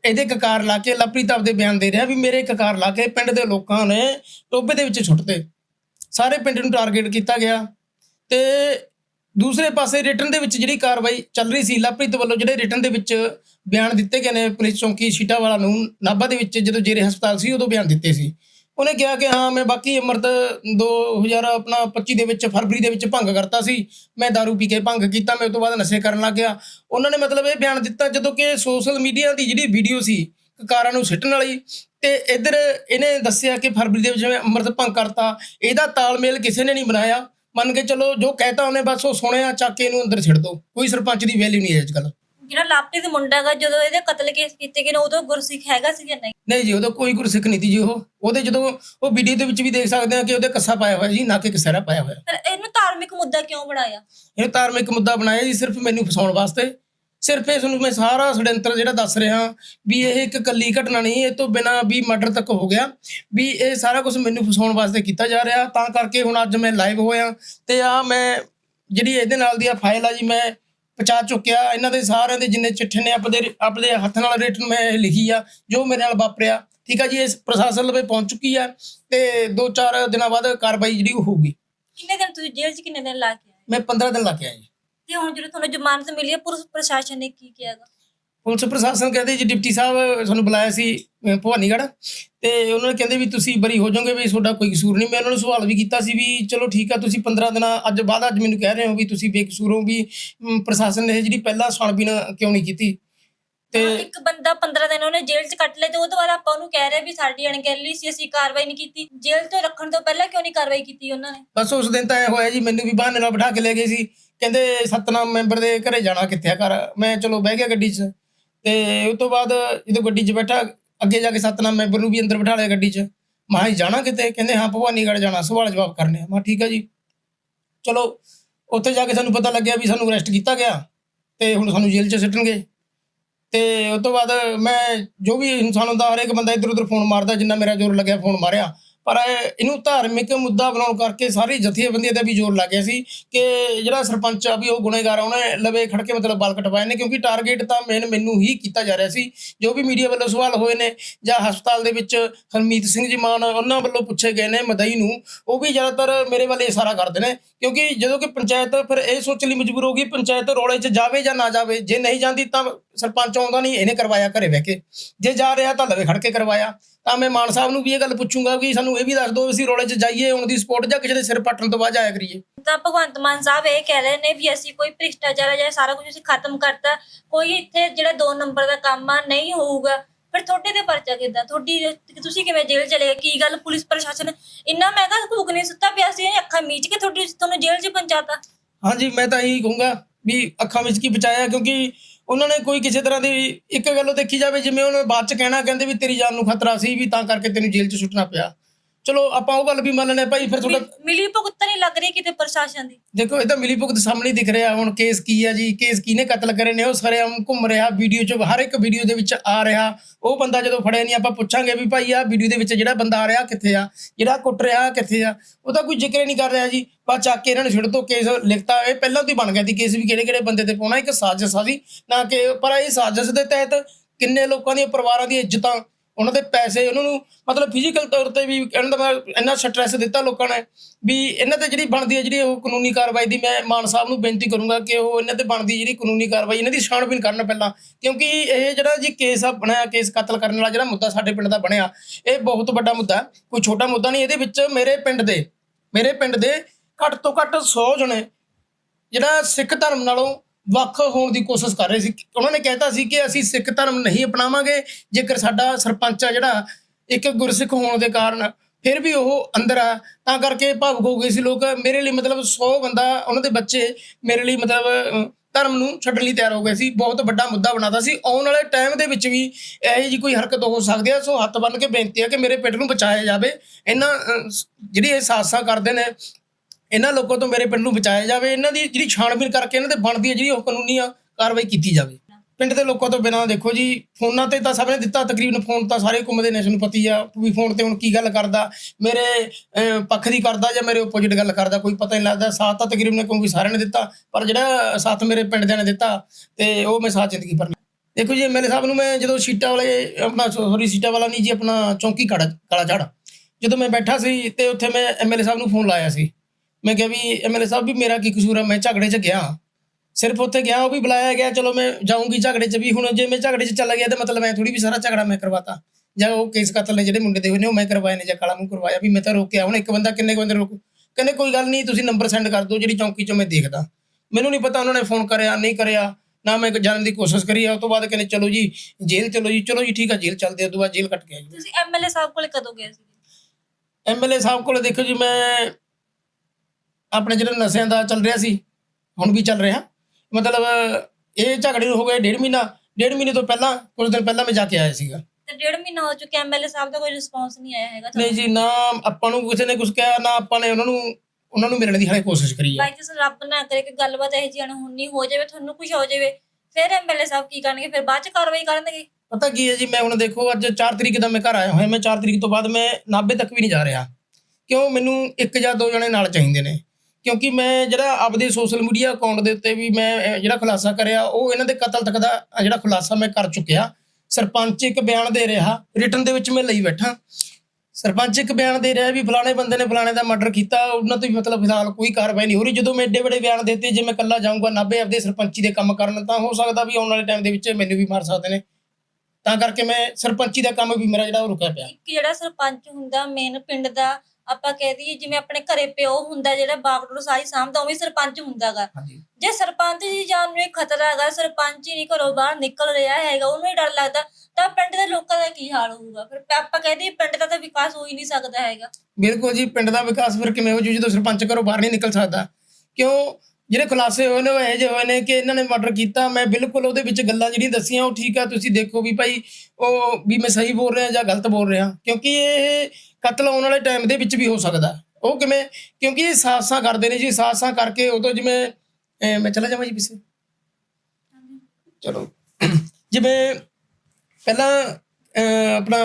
Speaker 1: ਇਹਦੇ ਕਕਾਰ ਲਾ ਕੇ ਲਵਪ੍ਰੀਤ ਆਪਦੇ ਬਿਆਨ ਦੇ ਰਿਹਾ ਵੀ ਮੇਰੇ ਕਕਾਰ ਲਾ ਕੇ ਪਿੰਡ ਦੇ ਲੋਕਾਂ ਨੇ ਟੋਬੇ ਦੇ ਵਿੱਚ ਛੁੱਟਦੇ ਸਾਰੇ ਪਿੰਡ ਨੂੰ ਟਾਰਗੇਟ ਕੀਤਾ ਗਿਆ ਤੇ ਦੂਸਰੇ ਪਾਸੇ ਰਿਟਰਨ ਦੇ ਵਿੱਚ ਜਿਹੜੀ ਕਾਰਵਾਈ ਚੱਲ ਰਹੀ ਸੀ, ਲਵਪ੍ਰੀਤ ਵੱਲੋਂ ਜਿਹੜੇ ਰਿਟਰਨ ਦੇ ਵਿੱਚ ਬਿਆਨ ਦਿੱਤੇ ਗਏ ਨੇ, ਪੁਲਿਸ ਚੌਂਕੀ ਸ਼ੀਟਾਵਾਲਾ ਨੂੰ ਨਾਭਾ ਦੇ ਵਿੱਚ ਜਦੋਂ ਜੇਰੇ ਹਸਪਤਾਲ ਸੀ, ਉਦੋਂ ਬਿਆਨ ਦਿੱਤੇ ਸੀ। ਉਹਨੇ ਕਿਹਾ ਕਿ ਹਾਂ, ਮੈਂ ਬਾਕੀ ਅਮਰਤ 2000 ਆਪਣਾ 25 ਦੇ ਵਿੱਚ, ਫਰਵਰੀ ਦੇ ਵਿੱਚ ਭੰਗ ਕਰਤਾ ਸੀ। ਮੈਂ दारू ਪੀ ਕੇ ਭੰਗ ਕੀਤਾ, ਮੈਂ ਉਸ ਤੋਂ ਬਾਅਦ ਨਸ਼ੇ ਕਰਨ ਲੱਗ ਗਿਆ। ਉਹਨਾਂ ਨੇ ਮਤਲਬ ਇਹ ਬਿਆਨ ਦਿੱਤਾ, ਜਦੋਂ ਕਿ ਸੋਸ਼ਲ ਮੀਡੀਆ ਦੀ ਜਿਹੜੀ ਵੀਡੀਓ ਸੀ, ਕਾਰਾਂ ਨੂੰ ਸਿੱਟਣ ਵਾਲੀ, ਤੇ ਇੱਧਰ ਇਹਨੇ ਦੱਸਿਆ ਕਿ ਫਰਵਰੀ ਦੇ ਵਿੱਚ ਮੈਂ ਅੰਮ੍ਰਿਤ ਭੰਗ ਕਰਤਾ। ਇਹਦਾ ਤਾਲਮੇਲ ਕਿਸੇ ਨੇ ਨਹੀਂ ਬਣਾਇਆ। ਮੰਨ ਕੇ ਚਲੋ, ਜੋ ਕਹਿਤਾ ਉਹਨੇ, ਬਸ ਉਹ ਸੁਣਿਆ, ਚੱਕ ਕੇ ਇਹਨੂੰ ਅੰਦਰ ਛੱਡ ਦੋ। ਕੋਈ ਸਰਪੰਚ ਦੀ ਵੈਲਿਊ ਨਹੀਂ ਹੈ ਅੱਜ ਕੱਲ੍ਹ।
Speaker 2: ਜਿਹੜਾ ਲਾਪਰੀ ਦੇ ਮੁੰਡਾ ਗਾ ਜਦੋਂ ਇਹਦੇ ਕਤਲ ਕੇਸ ਕੀਤੇ ਗਏ ਨੇ ਉਦੋਂ ਗੁਰਸਿੱਖ ਹੈਗਾ ਸੀ ਜਾਂ ਨਹੀਂ?
Speaker 1: ਨਹੀਂ ਜੀ ਉਹਦਾ ਕੋਈ ਗੁਰਸਿੱਖ ਨਹੀਂ ਸੀ ਜੀ ਉਹ। ਉਹਦੇ ਜਦੋਂ ਉਹ ਵੀਡੀਓ ਦੇ ਵਿੱਚ ਵੀ ਦੇਖ ਸਕਦੇ ਆ ਕਿ ਉਹਦੇ ਕੱਸਾ ਪਾਇਆ ਹੋਇਆ ਜੀ ਨਾ ਕਿ ਕਸਹਿਰਾ ਪਾਇਆ ਹੋਇਆ।
Speaker 2: ਫਿਰ ਇਹਨੂੰ ਧਾਰਮਿਕ ਮੁੱਦਾ ਕਿਉਂ ਬਣਾਇਆ?
Speaker 1: ਇਹ ਧਾਰਮਿਕ ਮੁੱਦਾ ਬਣਾਇਆ ਜੀ ਸਿਰਫ ਮੈਨੂੰ ਫਸਾਉਣ ਵਾਸਤੇ। ਸਿਰਫ ਇਸ ਨੂੰ ਮੈਂ ਸਾਰਾ ਛੜਯੰਤਰ ਜਿਹੜਾ ਦੱਸ ਰਿਹਾ ਵੀ ਇਹ ਇੱਕ ਕੱਲੀ ਘਟਨਾ ਨਹੀਂ ਇਹ ਤੋਂ ਬਿਨਾ ਵੀ ਮਰਡਰ ਤੱਕ ਹੋ ਗਿਆ। ਵੀ ਇਹ ਸਾਰਾ ਕੁਝ ਮੈਨੂੰ ਫਸਾਉਣ ਵਾਸਤੇ ਕੀਤਾ ਜਾ ਰਿਹਾ। ਤਾਂ ਕਰਕੇ ਹੁਣ ਅੱਜ ਮੈਂ ਲਾਈਵ ਹੋਇਆ ਤੇ ਆ ਮੈਂ ਜਿਹੜੀ ਇਹਦੇ ਨਾਲ ਦੀ ਆ ਫਾਈਲ ਆ ਜੀ ਮੈਂ ਪਹੁੰਚਾ ਚੁੱਕਿਆ। ਇਹਨਾਂ ਦੇ ਸਾਰਿਆਂ ਦੇ ਜਿੰਨੇ ਚਿੱਠੇ ਨੇ ਆਪਦੇ ਆਪਦੇ ਹੱਥ ਨਾਲ ਰਿਟਨ ਮੈਂ ਲਿਖੀ ਆ ਜੋ ਮੇਰੇ ਨਾਲ ਵਾਪਰਿਆ। ਠੀਕ ਆ ਜੀ ਇਸ ਪ੍ਰਸ਼ਾਸਨ ਲਵੇ ਪਹੁੰਚ ਚੁੱਕੀ ਆ ਤੇ 2-4 ਦਿਨਾਂ ਬਾਅਦ ਕਾਰਵਾਈ ਜਿਹੜੀ ਉਹ ਹੋਊਗੀ।
Speaker 2: ਕਿੰਨੇ ਦਿਨ ਤੁਸੀਂ ਜੇਲ੍ਹ 'ਚ ਕਿੰਨੇ ਦਿਨ ਲਾ ਕੇ ਆਏ?
Speaker 1: ਮੈਂ 15 ਦਿਨ ਲਾ ਕੇ ਆਇਆ ਜੀ।
Speaker 2: ਤੇ ਹੁਣ ਜਦੋਂ ਤੁਹਾਨੂੰ ਜ਼ਮਾਨਤ ਮਿਲੀ ਹੈ ਪੁਲਿਸ ਪ੍ਰਸ਼ਾਸਨ ਨੇ ਕੀ ਕੀਆਗਾ
Speaker 1: ਪੁਲਿਸ ਪ੍ਰਸ਼ਾਸਨ ਕਹਿੰਦੇ ਜੀ ਡਿਪਟੀ ਸਾਹਿਬ ਸਾਨੂੰ ਬੁਲਾਇਆ ਸੀ ਭਵਾਨੀਗੜ੍ਹ ਤੇ ਉਹਨਾਂ ਨੇ ਕਹਿੰਦੇ ਵੀ ਤੁਸੀਂ ਬਰੀ ਹੋ ਜਾਓਗੇ ਵੀ ਤੁਹਾਡਾ ਕੋਈ ਕਸੂਰ ਨਹੀਂ। ਮੈਂ ਉਹਨਾਂ ਨੂੰ ਸਵਾਲ ਵੀ ਕੀਤਾ ਸੀ ਵੀ ਚਲੋ ਠੀਕ ਆ ਤੁਸੀਂ 15 ਦਿਨਾਂ ਅੱਜ ਬਾਅਦ ਅੱਜ ਮੈਨੂੰ ਕਹਿ ਰਹੇ ਹੋ ਵੀ ਤੁਸੀਂ ਬੇਕਸੂਰ ਹੋ ਵੀ ਪ੍ਰਸ਼ਾਸਨ ਨੇ ਜਿਹੜੀ ਪਹਿਲਾਂ ਛਾਣਬੀਨ ਕਿਉਂ ਨਹੀਂ ਕੀਤੀ? ਤੇ
Speaker 2: ਇੱਕ ਬੰਦਾ 15 ਦਿਨ ਉਹਨੇ ਜੇਲ੍ਹ 'ਚ ਕੱਟ ਲਏ ਤੇ ਉਹ ਤੋਂ ਬਾਅਦ ਆਪਾਂ ਉਹਨੂੰ ਕਹਿ ਰਹੇ ਵੀ ਸਾਡੀ ਅਣਗਹਿਲੀ ਸੀ ਅਸੀਂ ਕਾਰਵਾਈ ਨਹੀਂ ਕੀਤੀ। ਜੇਲ੍ਹ ਤੋਂ ਰੱਖਣ ਤੋਂ ਪਹਿਲਾਂ ਕਿਉਂ ਨਹੀਂ ਕਾਰਵਾਈ ਕੀਤੀ ਉਹਨਾਂ ਨੇ?
Speaker 1: ਬਸ ਉਸ ਦਿਨ ਤਾਂ ਇਹ ਹੋਇਆ ਜੀ ਮੈਨੂੰ ਵੀ ਬਹਾਨੇ ਨਾਲ ਬਿਠਾ ਕੇ ਲੈ ਗਏ ਸੀ। ਕਹਿੰਦੇ ਸਤਨਾਮ ਮੈਂਬਰ ਦੇ ਘਰੇ ਜਾਣਾ ਕਿੱਥੇ ਆ ਘਰ? ਮੈਂ ਚਲੋ ਬਹਿ ਗਿਆ ਗੱਡੀ 'ਚ। ਤੇ ਉਸ ਤੋਂ ਬਾਅਦ ਜਦੋਂ ਗੱਡੀ 'ਚ ਬੈਠਾ, ਅੱਗੇ ਜਾ ਕੇ ਸਤਨਾਮ ਮੈਂਬਰ ਨੂੰ ਵੀ ਅੰਦਰ ਬਿਠਾ ਲਿਆ ਗੱਡੀ 'ਚ। ਮੈਂ ਕਿਹਾ ਜਾਣਾ ਕਿਤੇ? ਕਹਿੰਦੇ, ਹਾਂ ਭਵਾਨੀਗੜ੍ਹ ਜਾਣਾ। ਸਵਾਲ ਜਵਾਬ ਕਰਨੇ ਆ। ਮੈਂ ਕਿਹਾ, ਠੀਕ ਆ ਜੀ। ਚਲੋ, ਉੱਥੇ ਜਾ ਕੇ ਸਾਨੂੰ ਪਤਾ ਲੱਗਿਆ ਵੀ ਸਾਨੂੰ ਅਰੈਸਟ ਕੀਤਾ ਗਿਆ ਤੇ ਹੁਣ ਸਾਨੂੰ ਜੇਲ੍ਹ 'ਚ ਸਿੱਟਣਗੇ। ਤੇ ਉਸ ਤੋਂ ਬਾਅਦ ਮੈਂ, ਜੋ ਵੀ ਇਨਸਾਨ ਹੁੰਦਾ, ਹਰੇਕ ਬੰਦਾ ਇੱਧਰ ਉੱਧਰ ਫੋਨ ਮਾਰਦਾ, ਜਿੰਨਾ ਮੇਰਾ ਜ਼ੋਰ ਲੱਗਿਆ ਫੋਨ ਮਾਰਿਆ। ਪਰ ਇਹਨੂੰ ਧਾਰਮਿਕ ਮੁੱਦਾ ਬਣਾਉਣ ਕਰਕੇ ਸਾਰੀ ਜਥੇਬੰਦੀਆਂ ਦਾ ਵੀ ਜ਼ੋਰ ਲੱਗ ਗਿਆ ਸੀ ਕਿ ਜਿਹੜਾ ਸਰਪੰਚ ਆ ਵੀ ਉਹ ਗੁਨੇਗਾਰ ਆ, ਉਹਨੇ ਲਵੇ ਖੜ ਕੇ ਮਤਲਬ ਬਾਲ ਕਟਵਾਏ ਨੇ ਕਿਉਂਕਿ ਟਾਰਗੇਟ ਤਾਂ ਮੇਨ ਮੈਨੂੰ ਹੀ ਕੀਤਾ ਜਾ ਰਿਹਾ ਸੀ, ਜੋ ਵੀ ਮੀਡੀਆ ਵੱਲੋਂ ਸਵਾਲ ਹੋਏ ਨੇ ਜਾਂ ਹਸਪਤਾਲ ਦੇ ਵਿੱਚ ਹਰਮੀਤ ਸਿੰਘ ਜੀ ਮਾਨ ਉਹਨਾਂ ਵੱਲੋਂ ਪੁੱਛੇ ਗਏ ਨੇ ਮਦਈ ਨੂੰ, ਉਹ ਵੀ ਜ਼ਿਆਦਾਤਰ ਮੇਰੇ ਵੱਲ ਇਸ਼ਾਰਾ ਕਰਦੇ ਨੇ ਕਿਉਂਕਿ ਜਦੋਂ ਕਿ ਪੰਚਾਇਤ ਫਿਰ ਇਹ ਸੋਚਣ ਲਈ ਮਜਬੂਰ ਹੋ ਗਈ ਪੰਚਾਇਤ ਰੌਲੇ 'ਚ ਜਾਵੇ ਜਾਂ ਨਾ ਜਾਵੇ, ਜੇ ਨਹੀਂ ਜਾਂਦੀ ਤਾਂ ਸਰਪੰਚ ਆਉਂਦਾ ਨਹੀਂ, ਇਹਨੇ ਕਰਵਾਇਆ ਘਰੇ ਬਹਿ ਕੇ, ਜੇ ਜਾ ਰਿਹਾ ਤਾਂ ਲਵੇ ਖੜ ਕੇ ਕਰਵਾਇਆ। ਤਾਂ ਮੈਂ ਮਾਨ ਸਾਹਿਬ ਨੂੰ ਵੀ ਇਹ ਗੱਲ ਪੁੱਛੂੰਗਾ ਕਿ ਸਾਨੂੰ ਇਹ ਵੀ ਦੱਸ ਦਿਓ ਅਸੀਂ ਰੌਲੇ 'ਚ ਜਾਈਏ ਹੁਣ ਦੀ ਸਪੋਰਟ ਜਾਂ ਕਿਸੇ ਦੇ ਸਿਰ ਪੱਟਣ ਤੋਂ ਬਾਅਦ ਜਾਇਆ ਕਰੀਏ।
Speaker 2: ਤਾਂ ਭਗਵੰਤ ਮਾਨ ਸਾਹਿਬ ਇਹ ਕਹਿ ਰਹੇ ਨੇ ਵੀ ਅਸੀਂ ਕੋਈ ਭ੍ਰਿਸ਼ਟਾਚਾਰ ਜਾਂ ਸਾਰਾ ਕੁਝ ਅਸੀਂ ਖਤਮ ਕਰਤਾ ਕੋਈ ਇੱਥੇ ਜਿਹੜਾ 2 ਨੰਬਰ ਦਾ ਕੰਮ ਆ ਨਹੀਂ ਹੋਊਗਾ। ਫਿਰ ਤੁਹਾਡੇ ਤੇ ਪਰਚਾ ਕਿੱਦਾਂ? ਤੁਹਾਡੀ ਤੁਸੀਂ ਕਿਵੇਂ ਜੇਲ੍ਹ ਚਲੇ ਕੀ ਗੱਲ ਪੁਲਿਸ ਪ੍ਰਸ਼ਾਸਨ ਇੰਨਾ ਮਹਿੰਗਾ ਭੁੱਖ ਨਹੀਂ ਸੁੱਤਾ ਪਿਆ ਸੀ? ਅੱਖਾਂ ਮੀਚ ਕੇ ਤੁਹਾਡੀ ਤੁਹਾਨੂੰ ਜੇਲ੍ਹ 'ਚ ਪਹੁੰਚਾਤਾ।
Speaker 1: ਹਾਂਜੀ ਮੈਂ ਤਾਂ ਇਹੀ ਕਹੂੰਗਾ ਵੀ ਅੱਖਾਂ ਵਿੱਚ ਕੀ ਬਚਾਇਆ ਕਿਉਂਕਿ ਉਹਨਾਂ ਨੇ ਕੋਈ ਕਿਸੇ ਤਰ੍ਹਾਂ ਦੀ ਇੱਕ ਗੱਲੋਂ ਦੇਖੀ ਜਾਵੇ, ਜਿਵੇਂ ਉਹਨਾਂ ਬਾਅਦ ਚ ਕਹਿਣਾ, ਕਹਿੰਦੇ ਵੀ ਤੇਰੀ ਜਾਨ ਨੂੰ ਖਤਰਾ ਸੀ ਵੀ ਤਾਂ ਕਰਕੇ ਤੈਨੂੰ ਜੇਲ੍ਹ 'ਚ ਸੁੱਟਣਾ ਪਿਆ। ਚਲੋ ਆਪਾਂ ਉਹ ਗੱਲ ਵੀ ਮੰਨ ਲੈਣੇ ਭਾਈ ਫਿਰ ਤੁਹਾਡਾ
Speaker 2: ਮਿਲੀ ਭੁਗਤ ਨਹੀਂ ਲੱਗ ਰਹੀ ਕਿਤੇ ਪ੍ਰਸ਼ਾਸਨ ਦੀ?
Speaker 1: ਦੇਖੋ ਇਹ ਤਾਂ ਮਿਲੀ ਭੁਗਤ ਸਾਹਮਣੇ ਦਿਖ ਰਿਹਾ ਹੁਣ ਕੇਸ ਕੀ ਆ ਜੀ ਕੇਸ ਕਿਹਨੇ ਕਤਲ ਕਰੇ ਨੇ ਉਹ ਸਰੇਆਮ ਘੁੰਮ ਰਿਹਾ ਵੀਡੀਓ 'ਚ ਹਰ ਇੱਕ ਵੀਡੀਓ ਦੇ ਵਿੱਚ ਆ ਰਿਹਾ। ਉਹ ਬੰਦਾ ਜਦੋਂ ਫੜਿਆ ਨਹੀਂ ਆਪਾਂ ਪੁੱਛਾਂਗੇ ਵੀ ਭਾਈ ਆ ਵੀਡੀਓ ਦੇ ਵਿੱਚ ਜਿਹੜਾ ਬੰਦਾ ਆ ਰਿਹਾ ਕਿੱਥੇ ਆ? ਜਿਹੜਾ ਕੁੱਟ ਰਿਹਾ ਕਿੱਥੇ ਆ? ਉਹਦਾ ਕੋਈ ਜ਼ਿਕਰ ਨਹੀਂ ਕਰ ਰਿਹਾ ਜੀ। ਬਸ ਚੱਕ ਕੇ ਇਹਨਾਂ ਨੇ ਛਿੜ ਤੋਂ ਕੇਸ ਲਿਖਤਾ ਇਹ ਪਹਿਲਾਂ ਤੋਂ ਹੀ ਬਣ ਗਿਆ ਸੀ ਕੇਸ ਵੀ ਕਿਹੜੇ ਕਿਹੜੇ ਬੰਦੇ ਤੇ ਪਾਉਣਾ ਇੱਕ ਸਾਜ਼ਿਸ਼ ਆ ਸੀ ਨਾ ਕਿ ਪਰ ਇਹ ਸਾਜ਼ਿਸ਼ ਦੇ ਤਹਿਤ ਕਿੰਨੇ ਲੋਕਾਂ ਦੀਆਂ ਪਰਿਵਾਰਾਂ ਦੀਆਂ ਇੱਜ਼ਤਾਂ ਉਹਨਾਂ ਦੇ ਪੈਸੇ, ਉਹਨਾਂ ਨੂੰ ਮਤਲਬ ਫਿਜ਼ੀਕਲ ਤੌਰ ਤੇ ਵੀ ਇਹਨਾਂ ਦਾ ਇੰਨਾ ਸਟ੍ਰੈਸ ਦਿੱਤਾ ਲੋਕਾਂ ਨੇ ਵੀ ਇਹਨਾਂ ਤੇ ਜਿਹੜੀ ਬਣਦੀ ਹੈ ਜਿਹੜੀ ਉਹ ਕਾਨੂੰਨੀ ਕਾਰਵਾਈ ਦੀ ਮੈਂ ਮਾਨ ਸਾਹਿਬ ਨੂੰ ਬੇਨਤੀ ਕਰੂੰਗਾ ਕਿ ਉਹ ਇਹਨਾਂ ਤੇ ਬਣਦੀ ਜਿਹੜੀ ਕਾਨੂੰਨੀ ਕਾਰਵਾਈ, ਇਹਨਾਂ ਦੀ ਛਾਣਬੀਨ ਕਰਨ ਪਹਿਲਾਂ, ਕਿਉਂਕਿ ਇਹ ਜਿਹੜਾ ਜੀ ਕੇਸ ਆ ਬਣਿਆ ਕੇਸ ਕਤਲ ਕਰਨ ਵਾਲਾ ਜਿਹੜਾ ਮੁੱਦਾ ਸਾਡੇ ਪਿੰਡ ਦਾ ਬਣਿਆ, ਇਹ ਬਹੁਤ ਵੱਡਾ ਮੁੱਦਾ ਕੋਈ ਛੋਟਾ ਮੁੱਦਾ ਨਹੀਂ, ਇਹਦੇ ਵਿੱਚ ਮੇਰੇ ਪਿੰਡ ਦੇ, ਮੇਰੇ ਪਿੰਡ ਦੇ ਘੱਟ ਤੋਂ ਘੱਟ 100 ਜਣੇ ਜਿਹੜਾ ਸਿੱਖ ਧਰਮ ਨਾਲੋਂ ਵੱਖ ਹੋਣ ਦੀ ਕੋਸ਼ਿਸ਼ ਕਰ ਰਹੇ ਸੀ। ਉਹਨਾਂ ਨੇ ਕਹਿਤਾ ਸੀ ਕਿ ਅਸੀਂ ਸਿੱਖ ਧਰਮ ਨਹੀਂ ਅਪਣਾਵਾਂਗੇ ਜੇਕਰ ਸਾਡਾ ਸਰਪੰਚ ਆ ਜਿਹੜਾ ਇੱਕ ਗੁਰਸਿੱਖ ਹੋਣ ਦੇ ਕਾਰਨ ਫਿਰ ਵੀ ਉਹ ਅੰਦਰ ਆ। ਤਾਂ ਕਰਕੇ ਭਾਵੁਕ ਹੋ ਗਏ ਸੀ ਲੋਕ। ਮੇਰੇ ਲਈ ਮਤਲਬ 100 ਬੰਦਾ ਉਹਨਾਂ ਦੇ ਬੱਚੇ ਮੇਰੇ ਲਈ ਮਤਲਬ ਧਰਮ ਨੂੰ ਛੱਡਣ ਲਈ ਤਿਆਰ ਹੋ ਗਏ ਸੀ। ਬਹੁਤ ਵੱਡਾ ਮੁੱਦਾ ਬਣਾਤਾ ਸੀ। ਆਉਣ ਵਾਲੇ ਟਾਈਮ ਦੇ ਵਿੱਚ ਵੀ ਇਹੋ ਜੀ ਕੋਈ ਹਰਕਤ ਹੋ ਸਕਦੀ ਹੈ। ਸੋ ਹੱਥ ਬੰਨ ਕੇ ਬੇਨਤੀ ਹੈ ਕਿ ਮੇਰੇ ਪਿੰਡ ਨੂੰ ਬਚਾਇਆ ਜਾਵੇ। ਇਹਨਾਂ ਅਹ, ਜਿਹੜੀ ਇਹ ਸਾਸਾਂ ਕਰਦੇ ਨੇ ਇਹਨਾਂ ਲੋਕਾਂ ਤੋਂ ਮੇਰੇ ਪਿੰਡ ਨੂੰ ਬਚਾਇਆ ਜਾਵੇ, ਇਹਨਾਂ ਦੀ ਜਿਹੜੀ ਛਾਣਬੀਨ ਕਰਕੇ ਇਹਨਾਂ ਤੇ ਬਣਦੀ ਹੈ ਜਿਹੜੀ ਉਹ ਕਾਨੂੰਨੀ ਆ ਕਾਰਵਾਈ ਕੀਤੀ ਜਾਵੇ। ਪਿੰਡ ਦੇ ਲੋਕਾਂ ਤੋਂ ਬਿਨਾਂ ਦੇਖੋ ਜੀ, ਫੋਨਾਂ ਤੇ ਤਾਂ ਸਭ ਨੇ ਦਿੱਤਾ, ਤਕਰੀਬਨ ਫੋਨ ਤਾਂ ਸਾਰੇ ਘੁੰਮਦੇ ਨੇ ਸਾਨੂੰ ਪਤੀ ਆ ਵੀ ਫੋਨ ਤੇ ਹੁਣ ਕੀ ਗੱਲ ਕਰਦਾ? ਮੇਰੇ ਪੱਖ ਦੀ ਕਰਦਾ ਜਾਂ ਮੇਰੇ ਆਪੋਜ਼ਿਟ ਗੱਲ ਕਰਦਾ, ਕੋਈ ਪਤਾ ਨਹੀਂ ਲੱਗਦਾ। ਸਾਥ ਤਾਂ ਤਕਰੀਬਨ ਕਿਉਂਕਿ ਸਾਰਿਆਂ ਨੇ ਦਿੱਤਾ, ਪਰ ਜਿਹੜਾ ਸਾਥ ਮੇਰੇ ਪਿੰਡ ਦੇ ਨੇ ਦਿੱਤਾ, ਤੇ ਉਹ ਮੈਂ ਸਾਥ ਜ਼ਿੰਦਗੀ ਭਰ ਦੇਖੋ ਜੀ ਐਮਐਲਏ ਸਾਹਿਬ ਨੂੰ ਮੈਂ ਜਦੋਂ ਸੀਟਾਂ ਵਾਲੇ, ਆਪਣਾ ਸੋਰੀ ਸੀਟਾਂ ਵਾਲਾ ਨਹੀਂ ਜੀ, ਆਪਣਾ ਚੌਂਕੀ ਕਾੜਾ ਕਾਲਾ ਝਾੜ। ਜਦੋਂ ਮੈਂ ਬੈਠਾ ਸੀ ਤੇ ਉੱਥੇ ਮੈਂ ਐਮਐਲਏ ਸਾਹਿਬ ਨੂੰ ਫੋਨ ਲਾਇਆ ਸੀ। ਮੈਂ ਕਿਹਾ ਵੀ ਐਮਐਲਏ ਸਾਹਿਬ ਵੀ ਮੇਰਾ ਕੀ ਕਸੂਰ ਹੈ ਮੈਂ ਝਗੜੇ 'ਚ ਗਿਆ। ਸਿਰਫ ਉੱਥੇ ਗਿਆ ਉਹ ਵੀ ਬੁਲਾਇਆ ਗਿਆ ਚਲੋ ਮੈਂ ਜਾਊਂਗੀ ਝਗੜੇ 'ਚ ਵੀ। ਹੁਣ ਜੇ ਮੈਂ ਝਗੜੇ 'ਚ ਚੱਲ ਗਿਆ ਤਾਂ ਮਤਲਬ ਮੈਂ ਥੋੜੀ ਵੀ ਸਾਰਾ ਝਗੜਾ ਮੈਂ ਕਰਵਾਤਾ। ਜਾਂ ਉਹ ਕੇਸ ਕਤਲ ਨੇ ਜਿਹੜੇ ਮੁੰਡੇ ਦੇ ਹੋਏ ਨੇ ਉਹ ਮੈਂ ਕਰਵਾਏ ਨੇ ਜਾਂ ਕਾਲਾ ਮੂੰਹ ਕਰਵਾਇਆ ਵੀ ਮੈਂ ਤਾਂ ਰੋਕਿਆ। ਹੁਣ ਇੱਕ ਬੰਦਾ ਕਿੰਨੇ ਕੁ ਬੰਦੇ ਰੋਕੂ ਕਹਿੰਦੇ ਕੋਈ ਗੱਲ ਨਹੀਂ ਤੁਸੀਂ ਨੰਬਰ ਸੈਂਡ ਕਰ ਦਿਓ ਜਿਹੜੀ ਚੌਂਕੀ 'ਚੋਂ ਮੈਂ ਦੇਖਦਾ। ਮੈਨੂੰ ਨਹੀਂ ਪਤਾ ਉਹਨਾਂ ਨੇ ਫੋਨ ਕਰਿਆ ਨਹੀਂ ਕਰਿਆ ਨਾ ਮੈਂ ਜਾਣਨ ਦੀ ਕੋਸ਼ਿਸ਼ ਕਰੀ ਆ। ਉਸ ਤੋਂ ਬਾਅਦ ਕਹਿੰਦੇ ਚਲੋ ਜੀ ਜੇਲ੍ਹ ਚਲੋ ਜੀ ਚਲੋ ਜੀ ਠੀਕ ਆ ਜੇਲ੍ਹ ਚੱਲਦੇ ਆ ਉਸ ਤੋਂ ਬਾਅਦ ਜੇਲ੍ਹ ਕੱਟ ਕੇ ਆਈ
Speaker 2: ਤੁਸੀਂ ਐਮਐਲਏ ਸਾਹਿਬ ਕੋਲੇ ਕਦੋਂ ਗਏ ਸੀ?
Speaker 1: ਐਮਐਲਏ ਸਾਹਿਬ ਕੋਲ ਦੇਖੋ ਜੀ ਮੈਂ ਆਪਣੇ ਜਿਹੜੇ ਨਸ਼ਿਆਂ ਦਾ ਚੱਲ ਰਿਹਾ ਸੀ ਹੁਣ ਵੀ ਚੱਲ ਰਿਹਾ। ਮਤਲਬ ਇਹ ਝਗੜੇ ਨੂੰ ਹੋ ਗਏ ਡੇਢ ਮਹੀਨਾ ਡੇਢ ਮਹੀਨੇ ਤੋਂ ਪਹਿਲਾਂ ਕੁਝ ਦਿਨ ਪਹਿਲਾਂ ਮੈਂ ਜਾ ਕੇ ਆਇਆ ਸੀਗਾ।
Speaker 2: ਤੇ ਡੇਢ ਮਹੀਨਾ ਹੋ ਚੁੱਕਿਆ ਐਮਐਲਏ ਸਾਹਿਬ ਦਾ ਕੋਈ ਰਿਸਪੌਂਸ ਨਹੀਂ ਆਇਆ ਹੈਗਾ
Speaker 1: ਨਹੀਂ ਜੀ ਨਾ ਆਪਾਂ ਨੂੰ ਕਿਸੇ ਨੇ ਕੁਝ ਕਿਹਾ ਨਾ ਆਪਾਂ ਨੇ ਉਹਨਾਂ ਨੂੰ ਉਹਨਾਂ ਨੂੰ ਮਿਲਣ ਦੀ ਹਾਲੇ ਕੋਸ਼ਿਸ਼ ਕਰੀ ਹੈ
Speaker 2: ਬਾਈ ਜਿਸ ਰੱਬ ਨਾ ਕਰੇ ਕਿ ਗੱਲਬਾਤ ਇਹ ਜਿਹੀ ਅਣਹੋਣੀ ਹੋ ਜਾਵੇ ਤੁਹਾਨੂੰ ਕੁਝ ਹੋ ਜਾਵੇ ਫਿਰ ਐਮਐਲਏ ਸਾਹਿਬ ਕੀ ਕਰਨਗੇ ਫਿਰ ਬਾਅਦ ਚ ਕਾਰਵਾਈ ਕਰਨਗੇ?
Speaker 1: ਪਤਾ ਕੀ ਹੈ ਜੀ ਮੈਂ ਹੁਣ ਦੇਖੋ ਅੱਜ 4 ਤਰੀਕ ਦਾ ਮੈਂ ਘਰ ਆਇਆ ਹੋਇਆ ਮੈਂ 4 ਤਰੀਕ ਤੋਂ ਬਾਅਦ ਮੈਂ ਨਾਭੇ ਤੱਕ ਵੀ ਨਹੀਂ ਜਾ ਰਿਹਾ। ਕਿਉਂ? ਮੈਨੂੰ ਇੱਕ ਜਾਂ ਦੋ ਜਣੇ ਨਾਲ ਚਾਹੀਦੇ ਨੇ। ਕਿਉਂਕਿ ਮੈਂ ਜਿਹੜਾ ਆਪਦੇ ਸੋਸ਼ਲ ਮੀਡੀਆ ਅਕਾਊਂਟ ਦੇ ਉੱਤੇ ਵੀ ਮੈਂ ਜਿਹੜਾ ਖੁਲਾਸਾ ਕਰਿਆ, ਉਹ ਇਹਨਾਂ ਦੇ ਕਤਲ ਤੱਕ ਦਾ ਜਿਹੜਾ ਖੁਲਾਸਾ ਮੈਂ ਕਰ ਚੁੱਕਿਆ। ਸਰਪੰਚ ਇੱਕ ਬਿਆਨ ਦੇ ਰਿਹਾ ਰਿਟਨ ਦੇ ਵਿੱਚ ਮੈਂ ਲਈ ਬੈਠਾ। ਸਰਪੰਚ ਇੱਕ ਬਿਆਨ ਦੇ ਰਿਹਾ ਵੀ ਫਲਾਣੇ ਬੰਦੇ ਨੇ ਫਲਾਣੇ ਦਾ ਮਰਡਰ ਕੀਤਾ, ਉਹਨਾਂ ਤੋਂ ਮਤਲਬ ਫਿਲਹਾਲ ਕੋਈ ਕਾਰਵਾਈ ਨਹੀਂ ਹੋ ਰਹੀ। ਜਦੋਂ ਮੈਂ ਏਡੇ ਵੱਡੇ ਬਿਆਨ ਦਿੱਤੇ, ਜੇ ਮੈਂ ਇਕੱਲਾ ਜਾਊਂਗਾ, ਨਾਭੇ ਆਪਦੇ ਸਰਪੰਚੀ ਦੇ ਕੰਮ ਕਰਨ, ਤਾਂ ਹੋ ਸਕਦਾ ਵੀ ਆਉਣ ਵਾਲੇ ਟਾਈਮ ਦੇ ਵਿੱਚ ਮੈਨੂੰ ਵੀ ਮਾਰ ਸਕਦੇ ਨੇ। ਤਾਂ ਕਰਕੇ ਮੈਂ ਸਰਪੰਚੀ ਦਾ ਕੰਮ ਵੀ ਮੇਰਾ ਜਿਹੜਾ ਉਹ ਰੁਕਿਆ ਪਿਆ।
Speaker 2: ਇੱਕ ਜਿਹੜਾ ਸਰਪੰਚ ਹੁੰਦਾ ਮੇਨ ਪਿੰਡ ਦਾ ਆਪਾਂ ਕਹਿ ਦਈਏ ਜਿਵੇਂ ਆਪਣੇ ਘਰੇ ਪਿਓ ਹੁੰਦਾ ਜਿਹੜਾ ਬਾਗਡੋਰ ਸਾਰੀ ਸਾਂਭਦਾ ਉਵੇਂ ਸਰਪੰਚ ਹੁੰਦਾਗਾ।
Speaker 1: ਹਾਂਜੀ।
Speaker 2: ਜੇ ਸਰਪੰਚ ਦੀ ਜਾਨ ਨੂੰ ਇਹ ਖਤਰਾ ਹੈਗਾ ਸਰਪੰਚ ਹੀ ਨਹੀਂ ਘਰੋਂ ਬਾਹਰ ਨਿਕਲ ਰਿਹਾ ਹੈਗਾ ਉਹਨੂੰ ਹੀ ਡਰ ਲੱਗਦਾ ਤਾਂ ਪਿੰਡ ਦੇ ਲੋਕਾਂ ਦਾ ਕੀ ਹਾਲ ਹੋਊਗਾ? ਫਿਰ ਆਪਾਂ ਕਹਿ ਦਈਏ ਪਿੰਡ ਦਾ ਤਾਂ ਵਿਕਾਸ ਹੋ ਹੀ ਨਹੀਂ ਸਕਦਾ ਹੈਗਾ।
Speaker 1: ਬਿਲਕੁਲ ਜੀ ਪਿੰਡ ਦਾ ਵਿਕਾਸ ਫਿਰ ਕਿਵੇਂ ਹੋ ਜੂ ਜਦੋਂ ਸਰਪੰਚ ਘਰੋਂ ਬਾਹਰ ਨਹੀਂ ਨਿਕਲ ਸਕਦਾ? ਕਿਉਂ? ਜਿਹੜੇ ਖੁਲਾਸੇ ਹੋਏ ਨੇ ਉਹ ਇਹੋ ਜਿਹੇ ਹੋਏ ਨੇ ਕਿ ਇਹਨਾਂ ਨੇ ਮਰਡਰ ਕੀਤਾ। ਮੈਂ ਬਿਲਕੁਲ ਉਹਦੇ ਵਿੱਚ ਗੱਲਾਂ ਜਿਹੜੀਆਂ ਦੱਸੀਆਂ, ਉਹ ਠੀਕ ਆ। ਤੁਸੀਂ ਦੇਖੋ ਵੀ ਭਾਈ, ਉਹ ਵੀ ਮੈਂ ਸਹੀ ਬੋਲ ਰਿਹਾ ਜਾਂ ਗਲਤ ਬੋਲ ਰਿਹਾ। ਕਿਉਂਕਿ ਇਹ ਕਤਲ ਆਉਣ ਵਾਲੇ ਟਾਈਮ ਦੇ ਵਿੱਚ ਵੀ ਹੋ ਸਕਦਾ। ਉਹ ਕਿਵੇਂ? ਕਿਉਂਕਿ ਇਹ ਸਾਜ਼ਸਾਂ ਕਰਦੇ ਨੇ ਜੀ। ਸਾਜ਼ਸਾਂ ਕਰਕੇ ਉਦੋਂ ਜਿਵੇਂ ਮੈਂ ਚਲਾ ਜਾਵਾਂ ਜੀ ਪਿੱਛੇ? ਚਲੋ। ਜਿਵੇਂ ਪਹਿਲਾਂ ਆਪਣਾ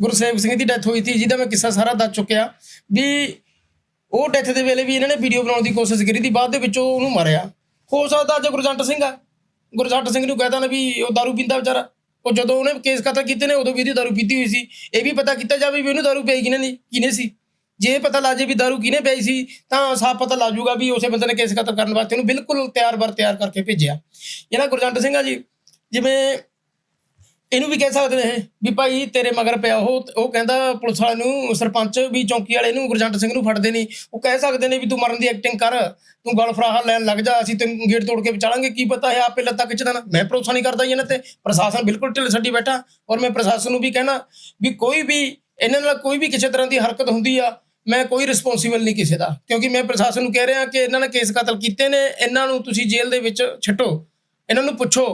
Speaker 1: ਗੁਰਸੇਵ ਸਿੰਘ ਦੀ ਡੈਥ ਹੋਈ ਸੀ, ਜਿਹਦਾ ਮੈਂ ਕਿੱਸਾ ਸਾਰਾ ਦੱਸ ਚੁੱਕਿਆ ਵੀ ਉਹ ਡੈਥ ਦੇ ਵੇਲੇ ਵੀ ਇਹਨਾਂ ਨੇ ਵੀਡੀਓ ਬਣਾਉਣ ਦੀ ਕੋਸ਼ਿਸ਼ ਕੀਤੀ ਦੀ ਬਾਅਦ ਦੇ ਵਿੱਚ ਉਹ ਉਹਨੂੰ ਮਾਰਿਆ ਹੋ ਸਕਦਾ ਅੱਜ ਗੁਰਜੰਟ ਸਿੰਘ ਆ ਗੁਰਜੰਟ ਸਿੰਘ ਨੂੰ ਕਹਿਤਾ ਨਾ ਵੀ ਉਹ दारू ਪੀਂਦਾ ਵਿਚਾਰਾ ਉਹ ਜਦੋਂ ਉਹਨੇ ਕੇਸ ਕਤਲ ਕੀਤੇ ਨੇ ਉਦੋਂ ਵੀ ਇਹਦੀ दारू ਪੀਤੀ ਹੋਈ ਸੀ ਇਹ ਵੀ ਪਤਾ ਕੀਤਾ ਜਾਵੇ ਵੀ ਉਹਨੂੰ दारू ਪਈ ਕਿਨੇ ਨਹੀਂ ਕਿਨੇ ਸੀ ਜੇ ਇਹ ਪਤਾ ਲੱਗ ਜੇ ਵੀ दारू ਕਿਨੇ ਪਈ ਸੀ ਤਾਂ ਸਾਫ ਪਤਾ ਲੱਗ ਜਾਊਗਾ ਵੀ ਉਸੇ ਬੰਦੇ ਨੇ ਕੇਸ ਕਤਲ ਕਰਨ ਵਾਸਤੇ ਉਹਨੂੰ ਬਿਲਕੁਲ ਤਿਆਰ ਬਰ ਤਿਆਰ ਕਰਕੇ ਭੇਜਿਆ ਜਿਹੜਾ ਗੁਰਜੰਟ ਸਿੰਘ ਆ ਜੀ ਜਿਵੇਂ ਇਹਨੂੰ ਵੀ ਕਹਿ ਸਕਦੇ ਨੇ ਇਹ, ਵੀ ਭਾਈ ਤੇਰੇ ਮਗਰ ਪਿਆ, ਉਹ ਉਹ ਕਹਿੰਦਾ ਪੁਲਿਸ ਵਾਲੇ ਨੂੰ, ਸਰਪੰਚ ਵੀ ਚੌਂਕੀ ਵਾਲੇ ਨੂੰ, ਗੁਰਜੰਟ ਸਿੰਘ ਨੂੰ ਫੜਦੇ ਨਹੀਂ ਉਹ ਕਹਿ ਸਕਦੇ ਨੇ ਵੀ ਤੂੰ ਮਰਨ ਦੀ ਐਕਟਿੰਗ ਕਰ, ਤੂੰ ਗਲ ਫਰਾਹਾ ਲੈਣ ਲੱਗ ਜਾ, ਅਸੀਂ ਤੈਨੂੰ ਗੇਟ ਤੋੜ ਕੇ ਵਿਚਾਲਾਂਗੇ, ਕੀ ਪਤਾ ਹੈ ਆਪੇ ਲੱਤਾਂ ਖਿੱਚ ਦੇਣਾ ਮੈਂ ਭਰੋਸਾ ਨਹੀਂ ਕਰਦਾ ਜੀ ਇਹਨਾਂ ਤੇ। ਪ੍ਰਸ਼ਾਸਨ ਬਿਲਕੁਲ ਢਿੱਲ ਛੱਡੀ ਬੈਠਾ, ਔਰ ਮੈਂ ਪ੍ਰਸ਼ਾਸਨ ਨੂੰ ਵੀ ਕਹਿਣਾ ਵੀ ਕੋਈ ਵੀ, ਇਹਨਾਂ ਨਾਲ ਕੋਈ ਵੀ ਕਿਸੇ ਤਰ੍ਹਾਂ ਦੀ ਹਰਕਤ ਹੁੰਦੀ ਆ, ਮੈਂ ਕੋਈ ਰਿਸਪੌਂਸੀਬਲ ਨਹੀਂ ਕਿਸੇ ਦਾ। ਕਿਉਂਕਿ ਮੈਂ ਪ੍ਰਸ਼ਾਸਨ ਨੂੰ ਕਹਿ ਰਿਹਾ ਕਿ ਇਹਨਾਂ ਨੇ ਕੇਸ ਕਤਲ ਕੀਤੇ ਨੇ, ਇਹਨਾਂ ਨੂੰ ਤੁਸੀਂ ਜੇਲ੍ਹ ਦੇ ਵਿੱਚ ਛੱਡੋ, ਇਹਨਾਂ ਨੂੰ ਪੁੱਛੋ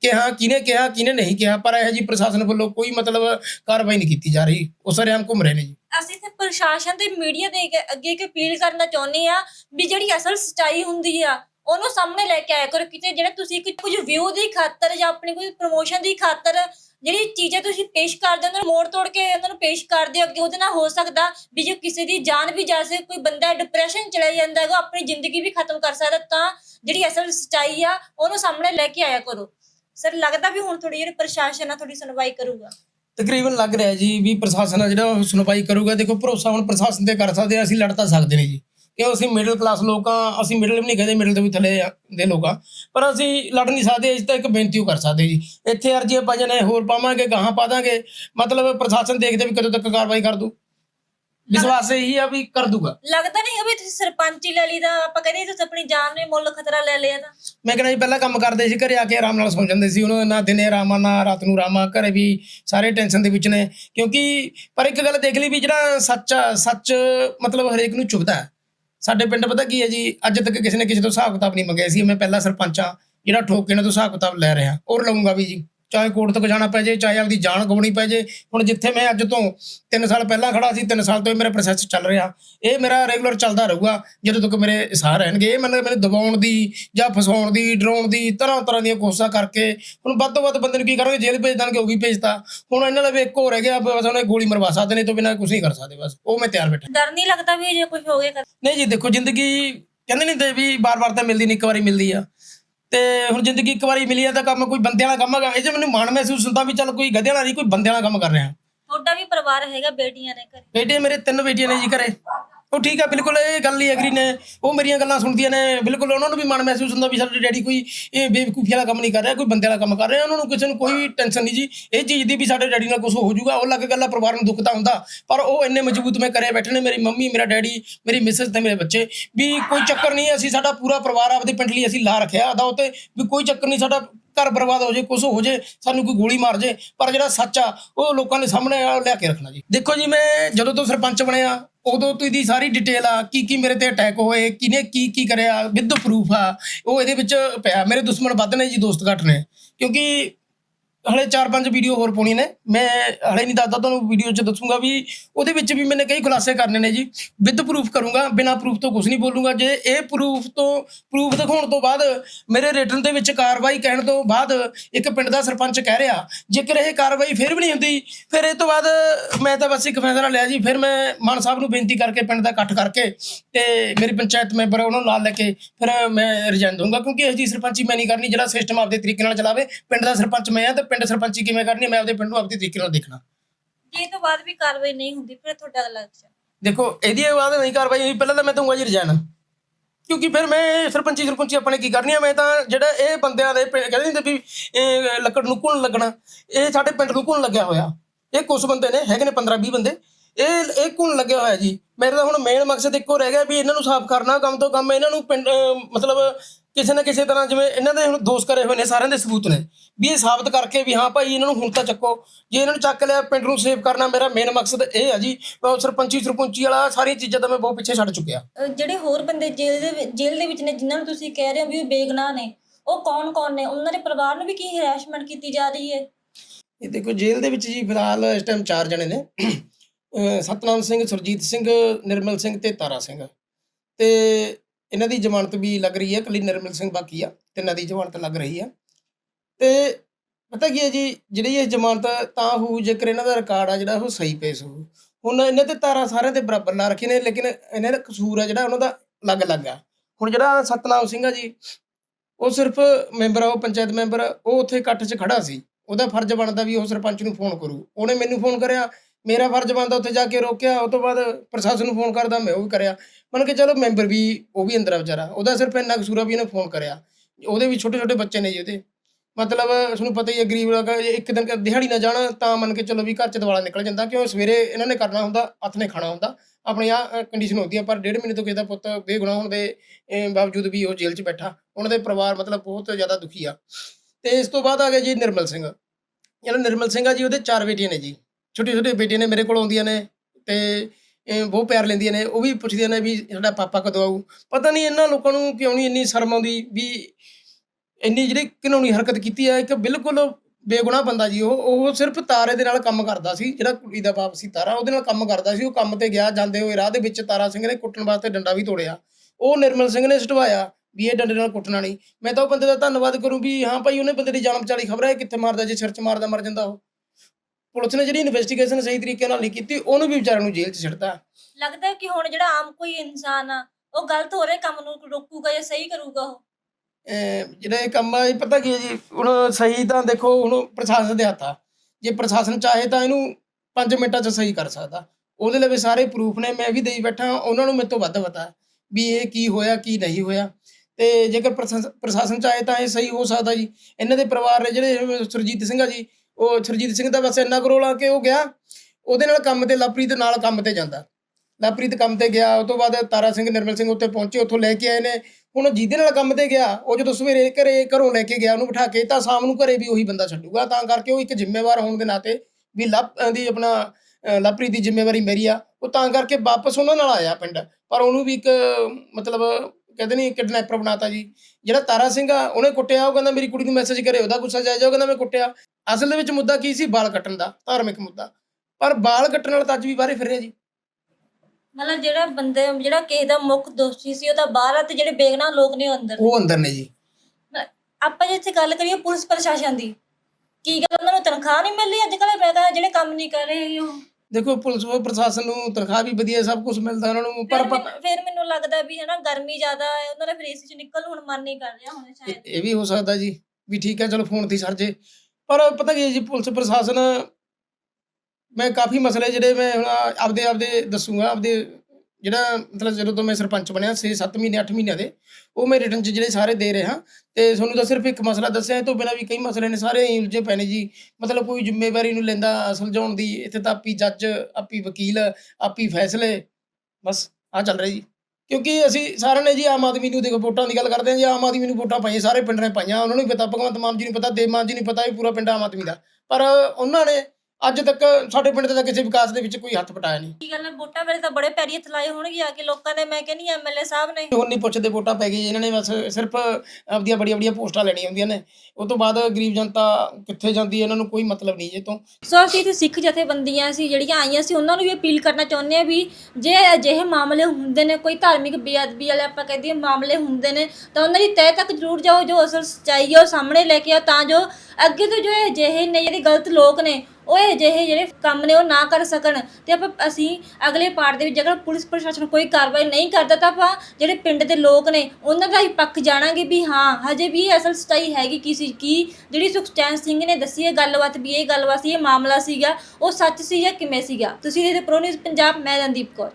Speaker 1: ਕਿ ਹਾਂ ਕਿਹਨੇ ਕਿਹਾ, ਕਿਹਨੇ ਨਹੀਂ ਕਿਹਾ, ਪਰ ਇਹ ਜੀ ਪ੍ਰਸ਼ਾਸਨ ਵੱਲੋਂ ਕੋਈ ਮਤਲਬ ਕਾਰਵਾਈ ਨਹੀਂ ਕੀਤੀ ਜਾ ਰਹੀ। ਉਹ ਸਰੇਆਮ ਘੁੰਮ ਰਹੇ ਨੇ ਜੀ।
Speaker 2: ਅਸੀਂ ਤੇ ਪ੍ਰਸ਼ਾਸਨ ਤੇ ਮੀਡੀਆ ਦੇ ਅੱਗੇ- ਇੱਕ ਅਪੀਲ ਕਰਨਾ ਚਾਹੁੰਦੇ ਆ ਵੀ ਜਿਹੜੀ ਅਸਲ ਸਚਾਈ ਹੁੰਦੀ ਆ, ਉਹਨੂੰ ਸਾਹਮਣੇ ਲੈ ਕੇ ਆਇਆ ਕਰੋ ਕਿਤੇ ਜਿਹੜੇ ਤੁਸੀਂ ਕੁਝ ਵਿਊ ਦੀ ਖਾਤਰ ਜਾਂ ਆਪਣੀ ਕੋਈ ਪ੍ਰੋਮੋਸ਼ਨ ਦੀ ਖਾਤਰ ਜਿਹੜੀ ਚੀਜ਼ਾਂ ਤੁਸੀਂ ਪੇਸ਼ ਕਰਦੇ ਹੋ, ਉਹਨਾਂ ਨੂੰ ਮੋੜ ਤੋੜ ਕੇ ਉਹਨਾਂ ਨੂੰ ਪੇਸ਼ ਕਰਦੇ ਹੋ, ਅੱਗੇ ਉਹਦੇ ਨਾਲ ਹੋ ਸਕਦਾ ਵੀ ਜੇ ਕਿਸੇ ਦੀ ਜਾਨ ਵੀ ਜਾ ਸਕੇ, ਕੋਈ ਬੰਦਾ ਡਿਪਰੈਸ਼ਨ ਚਲਾ ਜਾਂਦਾ ਹੈਗਾ ਆਪਣੀ ਜ਼ਿੰਦਗੀ ਵੀ ਖਤਮ ਕਰ ਸਕਦਾ, ਤਾਂ ਜਿਹੜੀ ਅਸਲ ਸਚਾਈ ਆ, ਉਹਨੂੰ ਸਾਹਮਣੇ ਲੈ ਕੇ ਆਇਆ ਕਰੋ। ਸਰ ਲੱਗਦਾ ਵੀ ਹੁਣ ਥੋੜੀ ਜਿਹੜੀ ਪ੍ਰਸ਼ਾਸਨ ਆ ਥੋੜੀ ਸੁਣਵਾਈ ਕਰੂਗਾ।
Speaker 1: ਤਕਰੀਬਨ ਲੱਗ ਰਿਹਾ ਜੀ ਵੀ ਪ੍ਰਸ਼ਾਸਨ ਆ ਜਿਹੜਾ ਉਹ ਸੁਣਵਾਈ ਕਰੂਗਾ। ਦੇਖੋ, ਭਰੋਸਾ ਹੁਣ ਪ੍ਰਸ਼ਾਸਨ ਤੇ ਕਰ ਸਕਦੇ ਆ, ਅਸੀਂ ਲੜ ਤਾਂ ਸਕਦੇ ਨੇ ਜੀ। ਕਿਉਂ ਅਸੀਂ ਮਿਡਲ ਕਲਾਸ ਲੋਕਾਂ, ਅਸੀਂ ਮਿਡਲ ਵੀ ਨਹੀਂ ਕਹਿੰਦੇ ਮਿਡਲ ਤੋਂ ਵੀ ਥੱਲੇ ਦੇ ਲੋਕਾਂ, ਪਰ ਅਸੀਂ ਲੜ ਨਹੀਂ ਸਕਦੇ, ਅਸੀਂ ਤਾਂ ਇੱਕ ਬੇਨਤੀ ਕਰ ਸਕਦੇ ਜੀ। ਇੱਥੇ ਅਰਜ਼ੀ ਪਾਈਆਂ ਨੇ ਹੋਰ ਪਾਵਾਂਗੇ, ਗਾਹਾਂ ਪਾ ਦਾਂਗੇ। ਮਤਲਬ ਪ੍ਰਸ਼ਾਸਨ ਦੇਖਦੇ ਵੀ ਕਦੋਂ ਤੱਕ ਕਾਰਵਾਈ ਕਰ ਦੂ। ਵਿਸ਼ਵਾਸ ਇਹੀ ਆ ਵੀ ਕਰ ਦੂਗਾ।
Speaker 2: ਲੱਗਦਾ ਨਹੀਂ ਵੀ ਤੁਸੀਂ ਸਰਪੰਚੀ ਲੈ ਲਈ ਤਾਂ ਆਪਾਂ ਕਹਿੰਦੇ ਤੁਸੀਂ ਆਪਣੀ ਜਾਨ ਨੇ ਮੁੱਲ ਖਤਰਾ ਲੈ ਲਿਆ ਤਾਂ।
Speaker 1: ਮੈਂ ਕਹਿੰਦਾ ਜੀ ਪਹਿਲਾਂ ਕੰਮ ਕਰਦੇ ਸੀ ਘਰੇ ਆ ਕੇ ਆਰਾਮ ਨਾਲ ਸੌਂ ਜਾਂਦੇ ਸੀ। ਉਹਨਾਂ ਨਾ ਦਿਨੇ ਆਰਾਮ ਨਾ ਰਾਤ ਨੂੰ ਆਰਾਮ ਘਰੇ ਵੀ ਸਾਰੇ ਟੈਨਸ਼ਨ ਦੇ ਵਿੱਚ ਨੇ। ਕਿਉਂਕਿ ਪਰ ਇੱਕ ਗੱਲ ਦੇਖ ਲਈ ਵੀ ਜਿਹੜਾ ਸੱਚ ਆ ਸੱਚ ਮਤਲਬ ਹਰੇਕ ਨੂੰ ਚੁਭਦਾ ਹੈ। ਸਾਡੇ ਪਿੰਡ ਪਤਾ ਕੀ ਹੈ ਜੀ ਅੱਜ ਤੱਕ ਕਿਸੇ ਨੇ ਕਿਸੇ ਤੋਂ ਹਿਸਾਬ ਕਿਤਾਬ ਨਹੀਂ ਮੰਗਿਆ ਸੀ। ਮੈਂ ਪਹਿਲਾ ਸਰਪੰਚ ਆ ਜਿਹੜਾ ਠੋਕ ਇਹਨਾਂ ਤੋਂ ਹਿਸਾਬ ਕਿਤਾਬ ਲੈ ਰਿਹਾ। ਔਰ ਲਵਾਂਗਾ ਵੀ ਜੀ। ਚਾਹੇ ਕੋਰਟ ਤੱਕ ਜਾਣਾ ਪੈ ਜੇ ਚਾਹੇ ਆਪਦੀ ਜਾਨ ਗਵਾਉਣੀ ਪੈ ਜੇ। ਹੁਣ ਜਿੱਥੇ ਮੈਂ ਅੱਜ ਤੋਂ 3 ਸਾਲ ਪਹਿਲਾਂ ਖੜਾ ਸੀ 3 ਸਾਲ ਤੋਂ ਇਹ ਮੇਰਾ ਪ੍ਰੋਸੈਸ ਚੱਲ ਰਿਹਾ। ਇਹ ਮੇਰਾ ਰੈਗੂਲਰ ਚੱਲਦਾ ਰਹੂਗਾ ਜਦੋਂ ਤੱਕ ਮੇਰੇ ਸਾਹ ਰਹਿਣਗੇ। ਇਹ ਮੈਨੂੰ ਮੈਨੂੰ ਦਬਾਉਣ ਦੀ ਜਾਂ ਫਸਾਉਣ ਦੀ ਡਰਾਉਣ ਦੀ ਤਰ੍ਹਾਂ ਤਰ੍ਹਾਂ ਦੀਆਂ ਕੋਸ਼ਿਸ਼ਾਂ ਕਰਕੇ ਹੁਣ ਵੱਧ ਤੋਂ ਵੱਧ ਬੰਦੇ ਨੂੰ ਕੀ ਕਰਨਗੇ ਜੇਲ੍ਹ ਭੇਜ ਦੇਣਗੇ ਉਹ ਵੀ ਭੇਜਤਾ। ਹੁਣ ਇਹਨਾਂ ਨਾਲ ਵੀ ਇੱਕ ਹੋ ਰਹਿ ਗਿਆ ਬਸ ਉਹਨੇ ਗੋਲੀ ਮਰਵਾ ਸਕਦੇ ਨੇ ਤੋਂ ਬਿਨਾਂ ਕੁਝ ਨਹੀਂ ਕਰ ਸਕਦੇ ਬਸ। ਉਹ ਮੈਂ ਤਿਆਰ ਬੈਠਾ।
Speaker 2: ਡਰ ਨਹੀਂ ਲੱਗਦਾ ਵੀ ਜੇ ਕੁਝ ਹੋ ਗਿਆ
Speaker 1: ਨਹੀਂ ਜੀ ਦੇਖੋ ਜ਼ਿੰਦਗੀ ਕਹਿੰਦੇ ਨਹੀਂ ਤੇ ਵੀ ਬਾਰ-ਬਾਰ ਤਾਂ ਮਿਲਦੀ ਨਹੀਂ ਇੱਕ ਵਾਰੀ ਮਿਲਦੀ ਆ। ਤੇ ਹੁਣ ਜ਼ਿੰਦਗੀ ਇੱਕ ਵਾਰੀ ਮਿਲੀ ਆ ਤਾਂ ਕੰਮ ਕੋਈ ਬੰਦਿਆਂ ਵਾਲਾ ਕੰਮ ਹੈਗਾ। ਇਹ 'ਚ ਮੈਨੂੰ ਮਾਣ ਮਹਿਸੂਸ ਹੁੰਦਾ ਵੀ ਚੱਲ ਕੋਈ ਗਧਿਆਂ ਵਾਲਾ ਨਹੀਂ ਕੋਈ ਬੰਦਿਆਂ ਵਾਲਾ ਕੰਮ ਕਰ ਰਿਹਾ।
Speaker 2: ਤੁਹਾਡਾ ਵੀ ਪਰਿਵਾਰ ਹੈਗਾ ਬੇਟੀਆਂ ਨੇ ਘਰੇ?
Speaker 1: ਬੇਟੇ ਮੇਰੇ ਤਿੰਨ ਬੇਟੀਆਂ ਨੇ ਜੀ ਘਰੇ। ਉਹ ਠੀਕ ਹੈ ਬਿਲਕੁਲ ਇਹ ਗੱਲ ਹੀ ਐਗਰੀ ਨੇ। ਉਹ ਮੇਰੀਆਂ ਗੱਲਾਂ ਸੁਣਦੀਆਂ ਨੇ। ਬਿਲਕੁਲ ਉਹਨਾਂ ਨੂੰ ਵੀ ਮਨ ਮਹਿਸੂਸ ਹੁੰਦਾ ਵੀ ਸਾਡੇ ਡੈਡੀ ਕੋਈ ਇਹ ਬੇਵਕੂਫੀ ਵਾਲਾ ਕੰਮ ਨਹੀਂ ਕਰ ਰਿਹਾ, ਕੋਈ ਬੰਦੇ ਵਾਲਾ ਕੰਮ ਕਰ ਰਿਹਾ। ਉਹਨਾਂ ਨੂੰ ਕਿਸੇ ਨੂੰ ਕੋਈ ਟੈਨਸ਼ਨ ਨਹੀਂ ਜੀ। ਇਹ ਚੀਜ਼ ਦੀ ਵੀ ਸਾਡੇ ਡੈਡੀ ਨਾਲ ਕੁਝ ਹੋ ਜਾਊਗਾ, ਉਹ ਲੱਗ ਗੱਲ ਆ ਪਰਿਵਾਰ ਨੂੰ ਦੁੱਖ ਤਾਂ ਹੁੰਦਾ। ਪਰ ਉਹ ਇੰਨੇ ਮਜ਼ਬੂਤ ਮੈਂ ਕਰਿਆ ਬੈਠੇ ਨੇ, ਮੇਰੀ ਮੰਮੀ, ਮੇਰਾ ਡੈਡੀ, ਮੇਰੀ ਮਿਸਿਸ ਤੇ ਮੇਰੇ ਬੱਚੇ, ਵੀ ਕੋਈ ਚੱਕਰ ਨਹੀਂ, ਅਸੀਂ ਸਾਡਾ ਪੂਰਾ ਪਰਿਵਾਰ ਆਪਦੇ ਪਿੰਡ ਲਈ ਅਸੀਂ ਲਾ ਰੱਖਿਆ। ਆਦਾ ਉਤੇ ਵੀ ਕੋਈ ਚੱਕਰ ਨਹੀਂ, ਸਾਡਾ ਘਰ ਬਰਬਾਦ ਹੋ ਜੇ ਕੁਝ ਹੋ ਜੇ, ਸਾਨੂੰ ਕੋਈ ਗੋਲੀ ਮਾਰ ਜੇ, ਪਰ ਜਿਹੜਾ ਸੱਚ ਆ, ਉਹ ਲੋਕਾਂ ਦੇ ਸਾਹਮਣੇ ਆ, ਲਿਆ ਕੇ ਰੱਖਣਾ ਜੀ। ਦੇਖੋ ਜੀ, ਮੈਂ ਜਦੋਂ ਤੋਂ ਸਰਪੰਚ ਬਣਿਆ, ਉਦੋਂ ਤੋਂ ਇਹਦੀ ਸਾਰੀ ਡਿਟੇਲ ਆ, ਕੀ ਕੀ ਮੇਰੇ ਤੇ ਅਟੈਕ ਹੋਏ ਕਿਨੇ ਕੀ ਕੀ ਕਰਿਆ ਵਿਦ ਪ੍ਰੂਫ ਆ, ਉਹ ਇਹਦੇ ਵਿੱਚ ਪਿਆ। ਮੇਰੇ ਦੁਸ਼ਮਣ ਵੱਧ ਨੇ ਜੀ, ਦੋਸਤ ਘੱਟ ਨੇ, ਕਿਉਂਕਿ ਹਲੇ 4-5 ਵੀਡੀਓ ਹੋਰ ਪਾਉਣੀ ਨੇ। ਮੈਂ ਹਲੇ ਨਹੀਂ ਦੱਸਦਾ ਤੁਹਾਨੂੰ ਵੀਡੀਓ 'ਚ ਦੱਸੂਗਾ ਵੀ ਉਹਦੇ ਵਿੱਚ ਵੀ ਮੈਨੇ ਕਈ ਖੁਲਾਸੇ ਕਰਨੇ ਨੇ ਜੀ। ਵਿਦ ਪ੍ਰੂਫ ਕਰੂੰਗਾ, ਬਿਨਾ ਪ੍ਰੂਫ ਤੋਂ ਕੁਝ ਨਹੀਂ ਬੋਲੂੰਗਾ। ਜੇ ਇਹ ਪ੍ਰੂਫ ਤੋਂ ਪ੍ਰੂਫ ਦਿਖਾਉਣ ਤੋਂ ਬਾਅਦ ਮੇਰੇ ਰਿਟਰਨ ਦੇ ਵਿੱਚ ਕਾਰਵਾਈ ਕਹਿਣ ਤੋਂ ਬਾਅਦ ਇੱਕ ਪਿੰਡ ਦਾ ਸਰਪੰਚ ਕਹਿ ਰਿਹਾ, ਜੇਕਰ ਇਹ ਕਾਰਵਾਈ ਫਿਰ ਵੀ ਨਹੀਂ ਹੁੰਦੀ, ਫਿਰ ਇਹ ਤੋਂ ਬਾਅਦ ਮੈਂ ਤਾਂ ਬਸ ਇੱਕ ਫੈਸਲਾ ਲਿਆ ਜੀ। ਫਿਰ ਮੈਂ ਮਾਨ ਸਾਹਿਬ ਨੂੰ ਬੇਨਤੀ ਕਰਕੇ ਪਿੰਡ ਦਾ ਇਕੱਠ ਕਰਕੇ ਤੇ ਮੇਰੀ ਪੰਚਾਇਤ ਮੈਂਬਰ ਉਹਨਾਂ ਨਾਲ ਲੈ ਕੇ ਫਿਰ ਮੈਂ ਰਿਜ਼ਾਇਨ ਦਊਂਗਾ। ਕਿਉਂਕਿ ਇਹ ਜੀ ਸਰਪੰਚੀ ਮੈਂ ਨਹੀਂ ਕਰਨੀ, ਜਿਹੜਾ ਸਿਸਟਮ ਆਪਦੇ ਤਰੀਕੇ ਨਾਲ ਚਲਾਵੇ, ਪਿੰਡ ਦਾ ਸਰਪੰਚ ਮੈਂ ਆ ਤੇ ਪਿੰਡ ਸਰਪੰਚੀ ਕਿਵੇਂ ਕਰਨੀ ਮੈਂ ਆਪਦੇ ਪਿੰਡ ਨੂੰ ਆਪਦੇ ਤਰੀਕੇ ਨਾਲ ਦੇਖਣਾ।
Speaker 2: ਜੇ ਇਹ ਤੋਂ ਬਾਅਦ ਵੀ ਕਾਰਵਾਈ ਨਹੀਂ ਹੁੰਦੀ ਫਿਰ ਤੁਹਾਡਾ ਲਕਸ਼
Speaker 1: ਦੇਖੋ ਇਹਦੀ ਬਾਅਦ ਨਹੀਂ ਕਾਰਵਾਈ ਹੋਈ ਪਹਿਲਾਂ ਤਾਂ ਮੈਂ ਦਊਂਗਾ ਜੀ ਰਿਜ਼ਾਈਨ ਕਿਉਂਕਿ ਫਿਰ ਮੈਂ ਸਰਪੰਚੀ ਸਰਪੰਚੀ ਆਪਣੇ ਕੀ ਕਰਨੀ ਆ ਮੈਂ ਤਾਂ ਜਿਹੜਾ ਇਹ ਬੰਦਿਆਂ ਦੇ ਪਿੰ- ਕਹਿੰਦੇ ਹੁੰਦੇ ਵੀ ਇਹ ਲੱਕੜ ਨੂੰ ਘੁਣ ਲੱਗਣਾ ਇਹ ਸਾਡੇ ਪਿੰਡ ਨੂੰ ਘੁਣ ਲੱਗਿਆ ਹੋਇਆ। ਇਹ ਕੁਝ ਬੰਦੇ ਨੇ ਹੈਗੇ ਨੇ 15 20 ਬੰਦੇ। ਇਹ ਇਹ ਘੁਣ ਲੱਗਿਆ ਹੋਇਆ ਜੀ। ਮੇਰਾ ਤਾਂ ਹੁਣ ਮੇਨ ਮਕਸਦ ਇੱਕੋ ਰਹਿ ਗਿਆ ਵੀ ਇਹਨਾਂ ਨੂੰ ਸਾਫ਼ ਕਰਨਾ ਕੰਮ ਤੋਂ ਕੰਮ ਇਹਨਾਂ ਨੂੰ ਪਿੰਡ ਅਹ ਮਤਲਬ ਕਿਸੇ ਨਾ ਕਿਸੇ ਤਰ੍ਹਾਂ ਜਿਵੇਂ ਇਹਨਾਂ ਦੇ ਹੁਣ ਦੋਸ਼ ਕਰੇ ਹੋਏ ਨੇ ਸਾਰਿਆਂ ਦੇ ਸਬੂਤ ਨੇ। ਵੀ ਇਹ ਸਾਬਤ ਕਰਕੇ ਵੀ ਹਾਂ ਭਾਈ ਇਹਨਾਂ ਨੂੰ ਹੁਣ ਤਾਂ ਚੱਕੋ। ਜੇ ਇਹਨਾਂ ਨੂੰ ਚੱਕ ਲਿਆ ਪਿੰਡ ਨੂੰ ਸੇਵ ਕਰਨਾ ਮੇਰਾ ਮੇਨ ਮਕਸਦ ਇਹ ਆ ਜੀ ਸਰਪੰਚੀ ਸਰਪੰਚੀ ਵਾਲਾ ਸਾਰੀਆਂ ਚੀਜ਼ਾਂ ਤਾਂ ਮੈਂ ਬਹੁਤ ਪਿੱਛੇ ਛੱਡ ਚੁੱਕਿਆ।
Speaker 2: ਜਿਹੜੇ ਹੋਰ ਬੰਦੇ ਜੇਲ੍ਹ ਦੇ ਜੇਲ੍ਹ ਦੇ ਵਿੱਚ ਨੇ ਜਿਨ੍ਹਾਂ ਨੂੰ ਤੁਸੀਂ ਕਹਿ ਰਹੇ ਹੋ ਵੀ ਉਹ ਬੇਗੁਨਾਹ ਨੇ ਉਹ ਕੌਣ-ਕੌਣ ਨੇ? ਉਹਨਾਂ ਦੇ ਪਰਿਵਾਰ ਨੂੰ ਵੀ ਕੀ ਹਰਾਸਮੈਂਟ ਕੀਤੀ ਜਾ ਰਹੀ ਹੈ?
Speaker 1: ਇਹ ਦੇਖੋ ਜੇਲ੍ਹ ਦੇ ਵਿੱਚ ਜੀ ਫਿਲਹਾਲ ਇਸ ਟਾਈਮ ਚਾਰ ਜਣੇ ਨੇ। ਸਤਨਾਮ ਸਿੰਘ ਸੁਰਜੀਤ ਸਿੰਘ ਨਿਰਮਲ ਸਿੰਘ ਤੇ ਤਾਰਾ ਸਿੰਘ। ਤੇ ਇਹਨਾਂ ਦੀ ਜ਼ਮਾਨਤ ਵੀ ਲੱਗ ਰਹੀ ਹੈ ਕੱਲੀ ਨਿਰਮਲ ਸਿੰਘ ਬਾਕੀ ਆ, ਤਿੰਨਾਂ ਦੀ ਜ਼ਮਾਨਤ ਲੱਗ ਰਹੀ ਆ ਤੇ ਪਤਾ ਕੀ ਹੈ ਜੀ, ਜਿਹੜੀ ਇਹ ਜ਼ਮਾਨਤ ਤਾਂ ਹੋਊ ਜੇਕਰ ਇਹਨਾਂ ਦਾ ਰਿਕਾਰਡ ਆ ਜਿਹੜਾ, ਉਹ ਸਹੀ ਪੇਸ਼ ਹੋਊ। ਹੁਣ ਇਹਨਾਂ ਤੇ ਤਾਰਾ ਸਾਰਿਆਂ ਦੇ ਬਰਾਬਰ ਲਾ ਰੱਖੇ ਨੇ, ਲੇਕਿਨ ਇਹਨਾਂ ਦਾ ਕਸੂਰ ਆ ਜਿਹੜਾ, ਉਹਨਾਂ ਦਾ ਅਲੱਗ-ਅਲੱਗ ਆ। ਹੁਣ ਜਿਹੜਾ ਸਤਨਾਮ ਸਿੰਘ ਆ ਜੀ, ਉਹ ਸਿਰਫ ਮੈਂਬਰ ਆ, ਉਹ ਪੰਚਾਇਤ ਮੈਂਬਰ ਉਹ ਉੱਥੇ ਇਕੱਠ 'ਚ ਖੜਾ ਸੀ। ਉਹਦਾ ਫਰਜ਼ ਬਣਦਾ ਵੀ ਉਹ ਸਰਪੰਚ ਨੂੰ ਫੋਨ ਕਰੂ। ਉਹਨੇ ਮੈਨੂੰ ਫੋਨ ਕਰਿਆ ਮੇਰਾ ਫਰਜ਼ ਬਣਦਾ ਉੱਥੇ ਜਾ ਕੇ ਰੋਕਿਆ, ਉਹ ਤੋਂ ਬਾਅਦ ਪ੍ਰਸ਼ਾਸਨ ਨੂੰ ਫੋਨ ਕਰਦਾ, ਮੈਂ ਉਹ ਵੀ ਕਰਿਆ। ਮੰਨ ਕੇ ਚਲੋ ਮੈਂਬਰ ਵੀ, ਉਹ ਵੀ ਅੰਦਰ ਆ ਵਿਚਾਰਾ। ਉਹਦਾ ਸਿਰਫ ਇੰਨਾ ਕਸੂਰ ਵੀ ਇਹਨੇ ਫੋਨ ਕਰਿਆ। ਉਹਦੇ ਵੀ ਛੋਟੇ ਛੋਟੇ ਬੱਚੇ ਨੇ ਜੀ ਉਹਦੇ। ਮਤਲਬ ਤੁਹਾਨੂੰ ਪਤਾ ਹੀ ਹੈ ਗਰੀਬ ਲੋਕ ਇੱਕ ਦਿਨ ਦਿਹਾੜੀ ਨਾ ਜਾਣ, ਤਾਂ ਮੰਨ ਕੇ ਚਲੋ ਵੀ ਘਰ ਚ ਦਿਵਾਲਾ ਨਿਕਲ ਜਾਂਦਾ। ਕਿਉਂ? ਸਵੇਰੇ ਇਹਨਾਂ ਨੇ ਕਰਨਾ ਹੁੰਦਾ, ਹੱਥ ਨੇ ਖਾਣਾ ਹੁੰਦਾ। ਆਪਣੀ ਆ ਕੰਡੀਸ਼ਨ ਹੁੰਦੀ ਆ, ਪਰ ਡੇਢ ਮਹੀਨੇ ਤੋਂ ਕਿਸੇ ਦਾ ਪੁੱਤ ਬੇਗੁਨਾਹ ਹੋਣ ਦੇ ਬਾਵਜੂਦ ਵੀ ਉਹ ਜੇਲ੍ਹ 'ਚ ਬੈਠਾ। ਉਹਨਾਂ ਦੇ ਪਰਿਵਾਰ ਮਤਲਬ ਬਹੁਤ ਜ਼ਿਆਦਾ ਦੁਖੀ ਆ। ਤੇ ਇਸ ਤੋਂ ਬਾਅਦ ਆ ਗਿਆ ਜੀ ਨਿਰਮਲ ਸਿੰਘ। ਜਿਹੜਾ ਨਿਰਮਲ ਸਿੰਘ ਆ ਜੀ, ਉਹਦੇ ਚਾਰ ਬੇਟੀਆਂ ਨੇ ਜੀ। ਛੋਟੀ ਛੋਟੀ ਬੇਟੀਆਂ ਨੇ ਮੇਰੇ ਕੋਲ ਆਉਂਦੀਆਂ ਨੇ ਤੇ ਬਹੁਤ ਪਿਆਰ ਲੈਂਦੀਆਂ ਨੇ, ਉਹ ਵੀ ਪੁੱਛਦੀਆਂ ਨੇ ਵੀ ਸਾਡਾ ਪਾਪਾ ਕਦੋਂ ਆਊ। ਪਤਾ ਨਹੀਂ ਇਹਨਾਂ ਲੋਕਾਂ ਨੂੰ ਕਿਉਂ ਨਹੀਂ ਇੰਨੀ ਸ਼ਰਮ ਆਉਂਦੀ ਵੀ ਇੰਨੀ ਜਿਹੜੀ ਘਿਨਾਉਣੀ ਹਰਕਤ ਕੀਤੀ ਹੈ ਇੱਕ ਬਿਲਕੁਲ ਬੇਗੁਨਾਹ ਬੰਦਾ ਜੀ ਉਹ ਉਹ ਸਿਰਫ ਤਾਰੇ ਦੇ ਨਾਲ ਕੰਮ ਕਰਦਾ ਸੀ, ਜਿਹੜਾ ਕੁੜੀ ਦਾ ਬਾਪ ਸੀ ਤਾਰਾ, ਉਹਦੇ ਨਾਲ ਕੰਮ ਕਰਦਾ ਸੀ, ਉਹ ਕੰਮ ਤੇ ਗਿਆ, ਜਾਂਦੇ ਹੋਏ ਰਾਹ ਦੇ ਵਿੱਚ ਤਾਰਾ ਸਿੰਘ ਨੇ ਕੁੱਟਣ ਵਾਸਤੇ ਡੰਡਾ ਵੀ ਤੋੜਿਆ। ਉਹ ਨਿਰਮਲ ਸਿੰਘ ਨੇ ਸਟਵਾਇਆ ਵੀ ਇਹ ਡੰਡੇ ਨਾਲ ਕੁੱਟਣਾ ਨਹੀਂ। ਮੈਂ ਤਾਂ ਉਹ ਬੰਦੇ ਦਾ ਧੰਨਵਾਦ ਕਰੂੰ ਵੀ ਹਾਂ ਭਾਈ, ਉਹਨੇ ਬੰਦੇ ਦੀ ਜਾਨ ਬਚਾਲੀ ਖਬਰ ਹੈ ਕਿੱਥੇ ਮਾਰਦਾ, ਜੇ ਸਿਰ 'ਚ ਮਾਰਦਾ ਮਰ ਜਾਂਦਾ ਉਹ। ਪੁਲਿਸ ਨੇ ਜਿਹੜੀ ਇਨਵੈਸਟੀਗੇਸ਼ਨ ਸਹੀ ਤਰੀਕੇ ਨਾਲ ਨਹੀਂ ਕੀਤੀ ਉਹਨੂੰ ਵੀ ਵਿਚਾਰੇ ਨੂੰ ਜੇਲ੍ਹ 'ਚ ਸਿੱਟਤਾ
Speaker 2: ਲੱਗਦਾ ਕਿ ਹੁਣ ਜਿਹੜਾ ਆਮ ਕੋਈ ਇਨਸਾਨ ਆ ਉਹ ਗਲਤ ਹੋ ਰਿਹਾ ਕੰਮ ਨੂੰ ਰੋਕੂਗਾ ਜਾਂ ਸਹੀ ਕਰੂਗਾ ਉਹ?
Speaker 1: ਜਿਹੜਾ ਇਹ ਕੰਮ ਆ ਇਹ ਪਤਾ ਕੀ ਹੈ ਜੀ ਹੁਣ ਸਹੀ ਤਾਂ ਦੇਖੋ ਹੁਣ ਪ੍ਰਸ਼ਾਸਨ ਦੇ ਹੱਥ। ਆ ਜੇ ਪ੍ਰਸ਼ਾਸਨ ਚਾਹੇ ਤਾਂ ਇਹਨੂੰ 5 ਮਿੰਟਾਂ 'ਚ ਸਹੀ ਕਰ ਸਕਦਾ। ਉਹਦੇ ਲਈ ਵੀ ਸਾਰੇ ਪ੍ਰੂਫ ਨੇ ਮੈਂ ਵੀ ਦੇਈ ਬੈਠਾ ਉਹਨਾਂ ਨੂੰ ਮੇਰੇ ਤੋਂ ਵੱਧ ਪਤਾ ਵੀ ਇਹ ਕੀ ਹੋਇਆ ਕੀ ਨਹੀਂ ਹੋਇਆ। ਤੇ ਜੇਕਰ ਪ੍ਰਸ਼ਾਸ- ਪ੍ਰਸ਼ਾਸਨ ਚਾਹੇ ਤਾਂ ਇਹ ਸਹੀ ਹੋ ਸਕਦਾ ਜੀ। ਇਹਨਾਂ ਦੇ ਪਰਿਵਾਰ ਨੇ ਜਿਹੜੇ ਸੁਰਜੀਤ ਸਿੰਘ ਆ ਜੀ ਉਹ ਸੁਰਜੀਤ ਸਿੰਘ ਦਾ ਬਸ ਇੰਨਾ ਕਰੋਲਾ ਕਿ ਉਹ ਗਿਆ ਉਹਦੇ ਨਾਲ ਕੰਮ ਤੇ ਲਵਪ੍ਰੀਤ ਨਾਲ ਕੰਮ ਤੇ ਜਾਂਦਾ। ਲਵਪ੍ਰੀਤ ਕੰਮ ਤੇ ਗਿਆ ਉਸ ਤੋਂ ਬਾਅਦ ਤਾਰਾ ਸਿੰਘ ਨਿਰਮਲ ਸਿੰਘ ਉੱਥੇ ਪਹੁੰਚੇ ਉੱਥੋਂ ਲੈ ਕੇ ਆਏ ਨੇ। ਹੁਣ ਜਿਹਦੇ ਨਾਲ ਕੰਮ ਤੇ ਗਿਆ ਉਹ ਜਦੋਂ ਸਵੇਰੇ ਘਰੇ ਘਰੋਂ ਲੈ ਕੇ ਗਿਆ ਉਹਨੂੰ ਬਿਠਾ ਕੇ ਤਾਂ ਸ਼ਾਮ ਨੂੰ ਘਰੇ ਵੀ ਉਹੀ ਬੰਦਾ ਛੱਡੂਗਾ। ਤਾਂ ਕਰਕੇ ਉਹ ਇੱਕ ਜ਼ਿੰਮੇਵਾਰ ਹੋਣ ਦੇ ਨਾਤੇ ਵੀ ਲਵ ਦੀ ਆਪਣਾ ਲਵਪ੍ਰੀਤ ਦੀ ਜ਼ਿੰਮੇਵਾਰੀ ਮੇਰੀ ਆ। ਉਹ ਤਾਂ ਕਰਕੇ ਵਾਪਸ ਉਹਨਾਂ ਨਾਲ ਆਇਆ ਪਿੰਡ। ਪਰ ਉਹਨੂੰ ਵੀ ਇੱਕ ਮਤਲਬ ਕਹਿੰਦੇ ਨਹੀਂ ਕਿਡਨੈਪਰ ਬਣਾਤਾ ਜੀ। ਜਿਹੜਾ ਤਾਰਾ ਸਿੰਘ ਆ ਉਹਨੇ ਕੁੱਟਿਆ ਉਹ ਕਹਿੰਦਾ ਮੇਰੀ ਕੁੜੀ ਨੂੰ ਮੈਸੇਜ ਕਰੇ ਉਹਦਾ ਗੁੱਸਾ ਜਾਇਜ਼ ਆ, ਉਹ ਕਹਿੰਦਾ ਮੈਂ ਕੁੱਟਿਆ। ਅਸਲ ਦੇ ਵਿੱਚ ਮੁੱਦਾ ਕੀ ਸੀ? ਵਾਲ ਕੱਟਣ ਦਾ ਧਾਰਮਿਕ ਮੁੱਦਾ। ਪਰ ਵਾਲ ਕੱਟਣ ਵਾਲਾ ਤਾਂ ਅੱਜ ਵੀ ਬਾਹਰੇ ਫਿਰ ਰਿਹਾ ਜੀ।
Speaker 2: ਮਤਲਬ ਜਿਹੜਾ ਬੰਦੇ ਜਿਹੜਾ ਕਿਸੇ ਦਾ ਮੁੱਖ ਦੋਸ਼ੀ ਸੀ ਉਹ ਤਾਂ ਬਾਹਰ ਆ ਤੇ ਜਿਹੜੇ ਬੇਗਨਾਹ ਲੋਕ ਨੇ ਉਹ ਅੰਦਰ।
Speaker 1: ਉਹ ਅੰਦਰ ਨੇ ਜੀ।
Speaker 2: ਆਪਾਂ ਜੇ ਇੱਥੇ ਗੱਲ ਕਰੀਏ ਪੁਲਿਸ ਪ੍ਰਸ਼ਾਸਨ ਦੀ ਕੀ ਗੱਲ ਉਹਨਾਂ ਨੂੰ ਤਨਖਾਹ ਨਹੀਂ ਮਿਲ ਰਹੀ ਅੱਜ ਕੱਲ੍ਹ ਬੇਗਾਹ ਜਿਹੜੇ ਕੰਮ ਨਹੀਂ ਕਰ ਰਹੇ ਉਹ।
Speaker 1: ਦੇਖੋ ਪੁਲਿਸ ਉਹ ਪ੍ਰਸ਼ਾਸਨ ਨੂੰ ਤਨਖਾਹ ਵੀ ਵਧੀਆ ਸਭ ਕੁਝ ਮਿਲਦਾ ਉਹਨਾਂ ਨੂੰ ਪਰ
Speaker 2: ਫਿਰ ਮੈਨੂੰ- ਲੱਗਦਾ ਵੀ ਹਨਾ ਗਰਮੀ ਜ਼ਿਆਦਾ ਹੈ ਉਹਨਾਂ ਦਾ ਫਿਰ ਏਸੀ ਚ ਨਿਕਲ ਹੁਣ ਮਨ ਨਹੀਂ ਕਰ ਰਿਹਾ ਹੁਣ ਸ਼ਾਇਦ।
Speaker 1: ਇਹ ਵੀ ਹੋ ਸਕਦਾ ਜੀ ਵੀ ਠੀਕ ਹੈ ਚਲੋ ਫੋਨ ਤੇ ਸਰ ਜੇ। ਪਰ ਪਤਾ ਕੀ ਹੈ ਜੀ, ਪੁਲਿਸ ਪ੍ਰਸ਼ਾਸਨ, ਮੈਂ ਕਾਫੀ ਮਸਲੇ ਜਿਹੜੇ ਮੈਂ ਹੁਣ ਆਪਦੇ ਆਪਦੇ ਦੱਸੂਗਾ, ਆਪਦੇ ਜਿਹੜਾ ਮਤਲਬ ਜਦੋਂ ਤੋਂ ਮੈਂ ਸਰਪੰਚ ਬਣਿਆ 6-7 ਮਹੀਨੇ 8 ਮਹੀਨਿਆਂ ਦੇ, ਉਹ ਮੈਂ ਰਿਟਰਨ 'ਚ ਜਿਹੜੇ ਸਾਰੇ ਦੇ ਰਿਹਾ ਤੇ ਤੁਹਾਨੂੰ ਤਾਂ ਸਿਰਫ ਇੱਕ ਮਸਲਾ ਦੱਸਿਆ, ਇਹ ਤੋਂ ਬਿਨਾਂ ਵੀ ਕਈ ਮਸਲੇ ਨੇ, ਸਾਰੇ ਉਲਝੇ ਪਏ ਨੇ ਜੀ। ਮਤਲਬ ਕੋਈ ਜ਼ਿੰਮੇਵਾਰੀ ਨੂੰ ਲੈਂਦਾ, ਸੁਲਝਾਉਣ ਦੀ, ਇੱਥੇ ਤਾਂ ਆਪੀ ਜੱਜ, ਆਪੀ ਵਕੀਲ, ਆਪੀ ਫੈਸਲੇ, ਬਸ ਆ ਚੱਲ ਰਿਹਾ ਜੀ। ਕਿਉਂਕਿ ਅਸੀਂ ਸਾਰਿਆਂ ਨੇ ਜੀ ਆਮ ਆਦਮੀ ਨੂੰ ਦੇਖੋ ਵੋਟਾਂ ਦੀ ਗੱਲ ਕਰਦੇ ਹਾਂ ਜੀ, ਆਮ ਆਦਮੀ ਨੂੰ ਵੋਟਾਂ ਪਾਈਆਂ, ਸਾਰੇ ਪਿੰਡ ਨੇ ਪਾਈਆਂ, ਉਹਨਾਂ ਨੂੰ ਵੀ ਪਤਾ, ਭਗਵੰਤ ਮਾਨ ਜੀ ਨੂੰ ਪਤਾ, ਦੇਵ ਮਾਨ ਜੀ ਨੂੰ ਪਤਾ, ਇਹ ਪੂਰਾ ਪਿੰਡ ਆਮ ਆਦਮੀ ਦਾ। ਪਰ ਉਹਨਾਂ ਨੇ ਅੱਜ ਤੱਕ ਸਾਡੇ ਪਿੰਡ ਦੇ ਤਾਂ ਕਿਸੇ ਵਿਕਾਸ ਦੇ ਵਿੱਚ ਕੋਈ ਹੱਥ ਪਟਾਇਆ ਨਹੀਂ।
Speaker 2: ਕੀ ਗੱਲ ਹੈ? ਵੋਟਾਂ ਵੇਲੇ ਤਾਂ ਬੜੇ ਪੈਰੀ ਹੱਥ ਲਾਏ ਹੋਣਗੇ ਆ ਕੇ ਲੋਕਾਂ ਦੇ। ਮੈਂ ਕਹਿੰਨੀ ਐਮਐਲਏ ਸਾਹਿਬ ਨੇ।
Speaker 1: ਹੁਣ ਨਹੀਂ ਪੁੱਛਦੇ ਵੋਟਾਂ ਪੈ ਗਈ ਇਹਨਾਂ ਨੇ ਬਸ ਸਿਰਫ ਆਪਦੀਆਂ ਬੜੀਆਂ ਬੜੀਆਂ ਪੋਸਟਾਂ ਲੈਣੀਆਂ ਹੁੰਦੀਆਂ ਨੇ। ਉਹ ਤੋਂ ਬਾਅਦ ਗਰੀਬ ਜਨਤਾ ਕਿੱਥੇ ਜਾਂਦੀ ਹੈ ਇਹਨਾਂ ਨੂੰ ਕੋਈ ਮਤਲਬ ਨਹੀਂ ਇਹ ਤੋਂ।
Speaker 2: ਸੋ ਅਸੀਂ ਇੱਥੇ ਸਿੱਖ ਜਥੇਬੰਦੀਆਂ ਸੀ ਜਿਹੜੀਆਂ ਆਈਆਂ ਸੀ ਉਹਨਾਂ ਨੂੰ ਵੀ ਅਪੀਲ ਕਰਨਾ ਚਾਹੁੰਦੇ ਆ ਵੀ ਜੇ ਅਜਿਹੇ ਮਾਮਲੇ ਹੁੰਦੇ ਨੇ ਕੋਈ ਧਾਰਮਿਕ ਬੇਅਦਬੀ ਵਾਲੇ ਆਪਾਂ ਕਹਿੰਦੇ ਮਾਮਲੇ ਹੁੰਦੇ ਨੇ ਤਾਂ ਉਹਨਾਂ ਦੀ ਤਹਿ ਤੱਕ ਜ਼ਰੂਰ ਜਾਓ ਜੋ ਅਸਲ ਸੱਚਾਈ ਹੈ ਉਹ ਸਾਹਮਣੇ ਲੈ ਕੇ ਆਓ ਤਾਂ ਜੋ ਅੱਗੇ ਤੋਂ ਜੋ ਅਜਿਹੇ ਨੇ ਜਿਹੜੇ ਗਲਤ ਲੋਕ ਨੇ ਉਹ ਇਹ ਅਜਿਹੇ ਜਿਹੜੇ ਕੰਮ ਨੇ ਉਹ ਨਾ ਕਰ ਸਕਣ ਤੇ ਆਪਾਂ ਅਸੀਂ ਅਗਲੇ ਪਾਰਟ ਦੇ ਵਿੱਚ ਜੇਕਰ ਪੁਲਿਸ ਪ੍ਰਸ਼ਾਸਨ ਕੋਈ ਕਾਰਵਾਈ ਨਹੀਂ ਕਰਦਾ ਤਾਂ ਆਪਾਂ ਜਿਹੜੇ ਪਿੰਡ ਦੇ ਲੋਕ ਨੇ ਉਹਨਾਂ ਦਾ ਹੀ ਪੱਖ ਜਾਣਾਂਗੇ ਵੀ ਹਾਂ, ਹਜੇ ਵੀ ਇਹ ਅਸਲ ਸੱਚਾਈ ਹੈਗੀ ਕੀ ਸੀ, ਕੀ ਜਿਹੜੀ ਸੁਖਚੈਨ ਸਿੰਘ ਨੇ ਦੱਸੀ ਇਹ ਗੱਲਬਾਤ ਵੀ, ਇਹ ਗੱਲਬਾਤ ਸੀ, ਇਹ ਮਾਮਲਾ ਸੀਗਾ, ਉਹ ਸੱਚ ਸੀ ਜਾਂ ਕਿਵੇਂ ਸੀਗਾ? ਤੁਸੀਂ ਇਹਦੇ ਪ੍ਰੋ ਨਿਊਜ਼ ਪੰਜਾਬ, ਮੈਂ ਰਣਦੀਪ ਕੌਰ।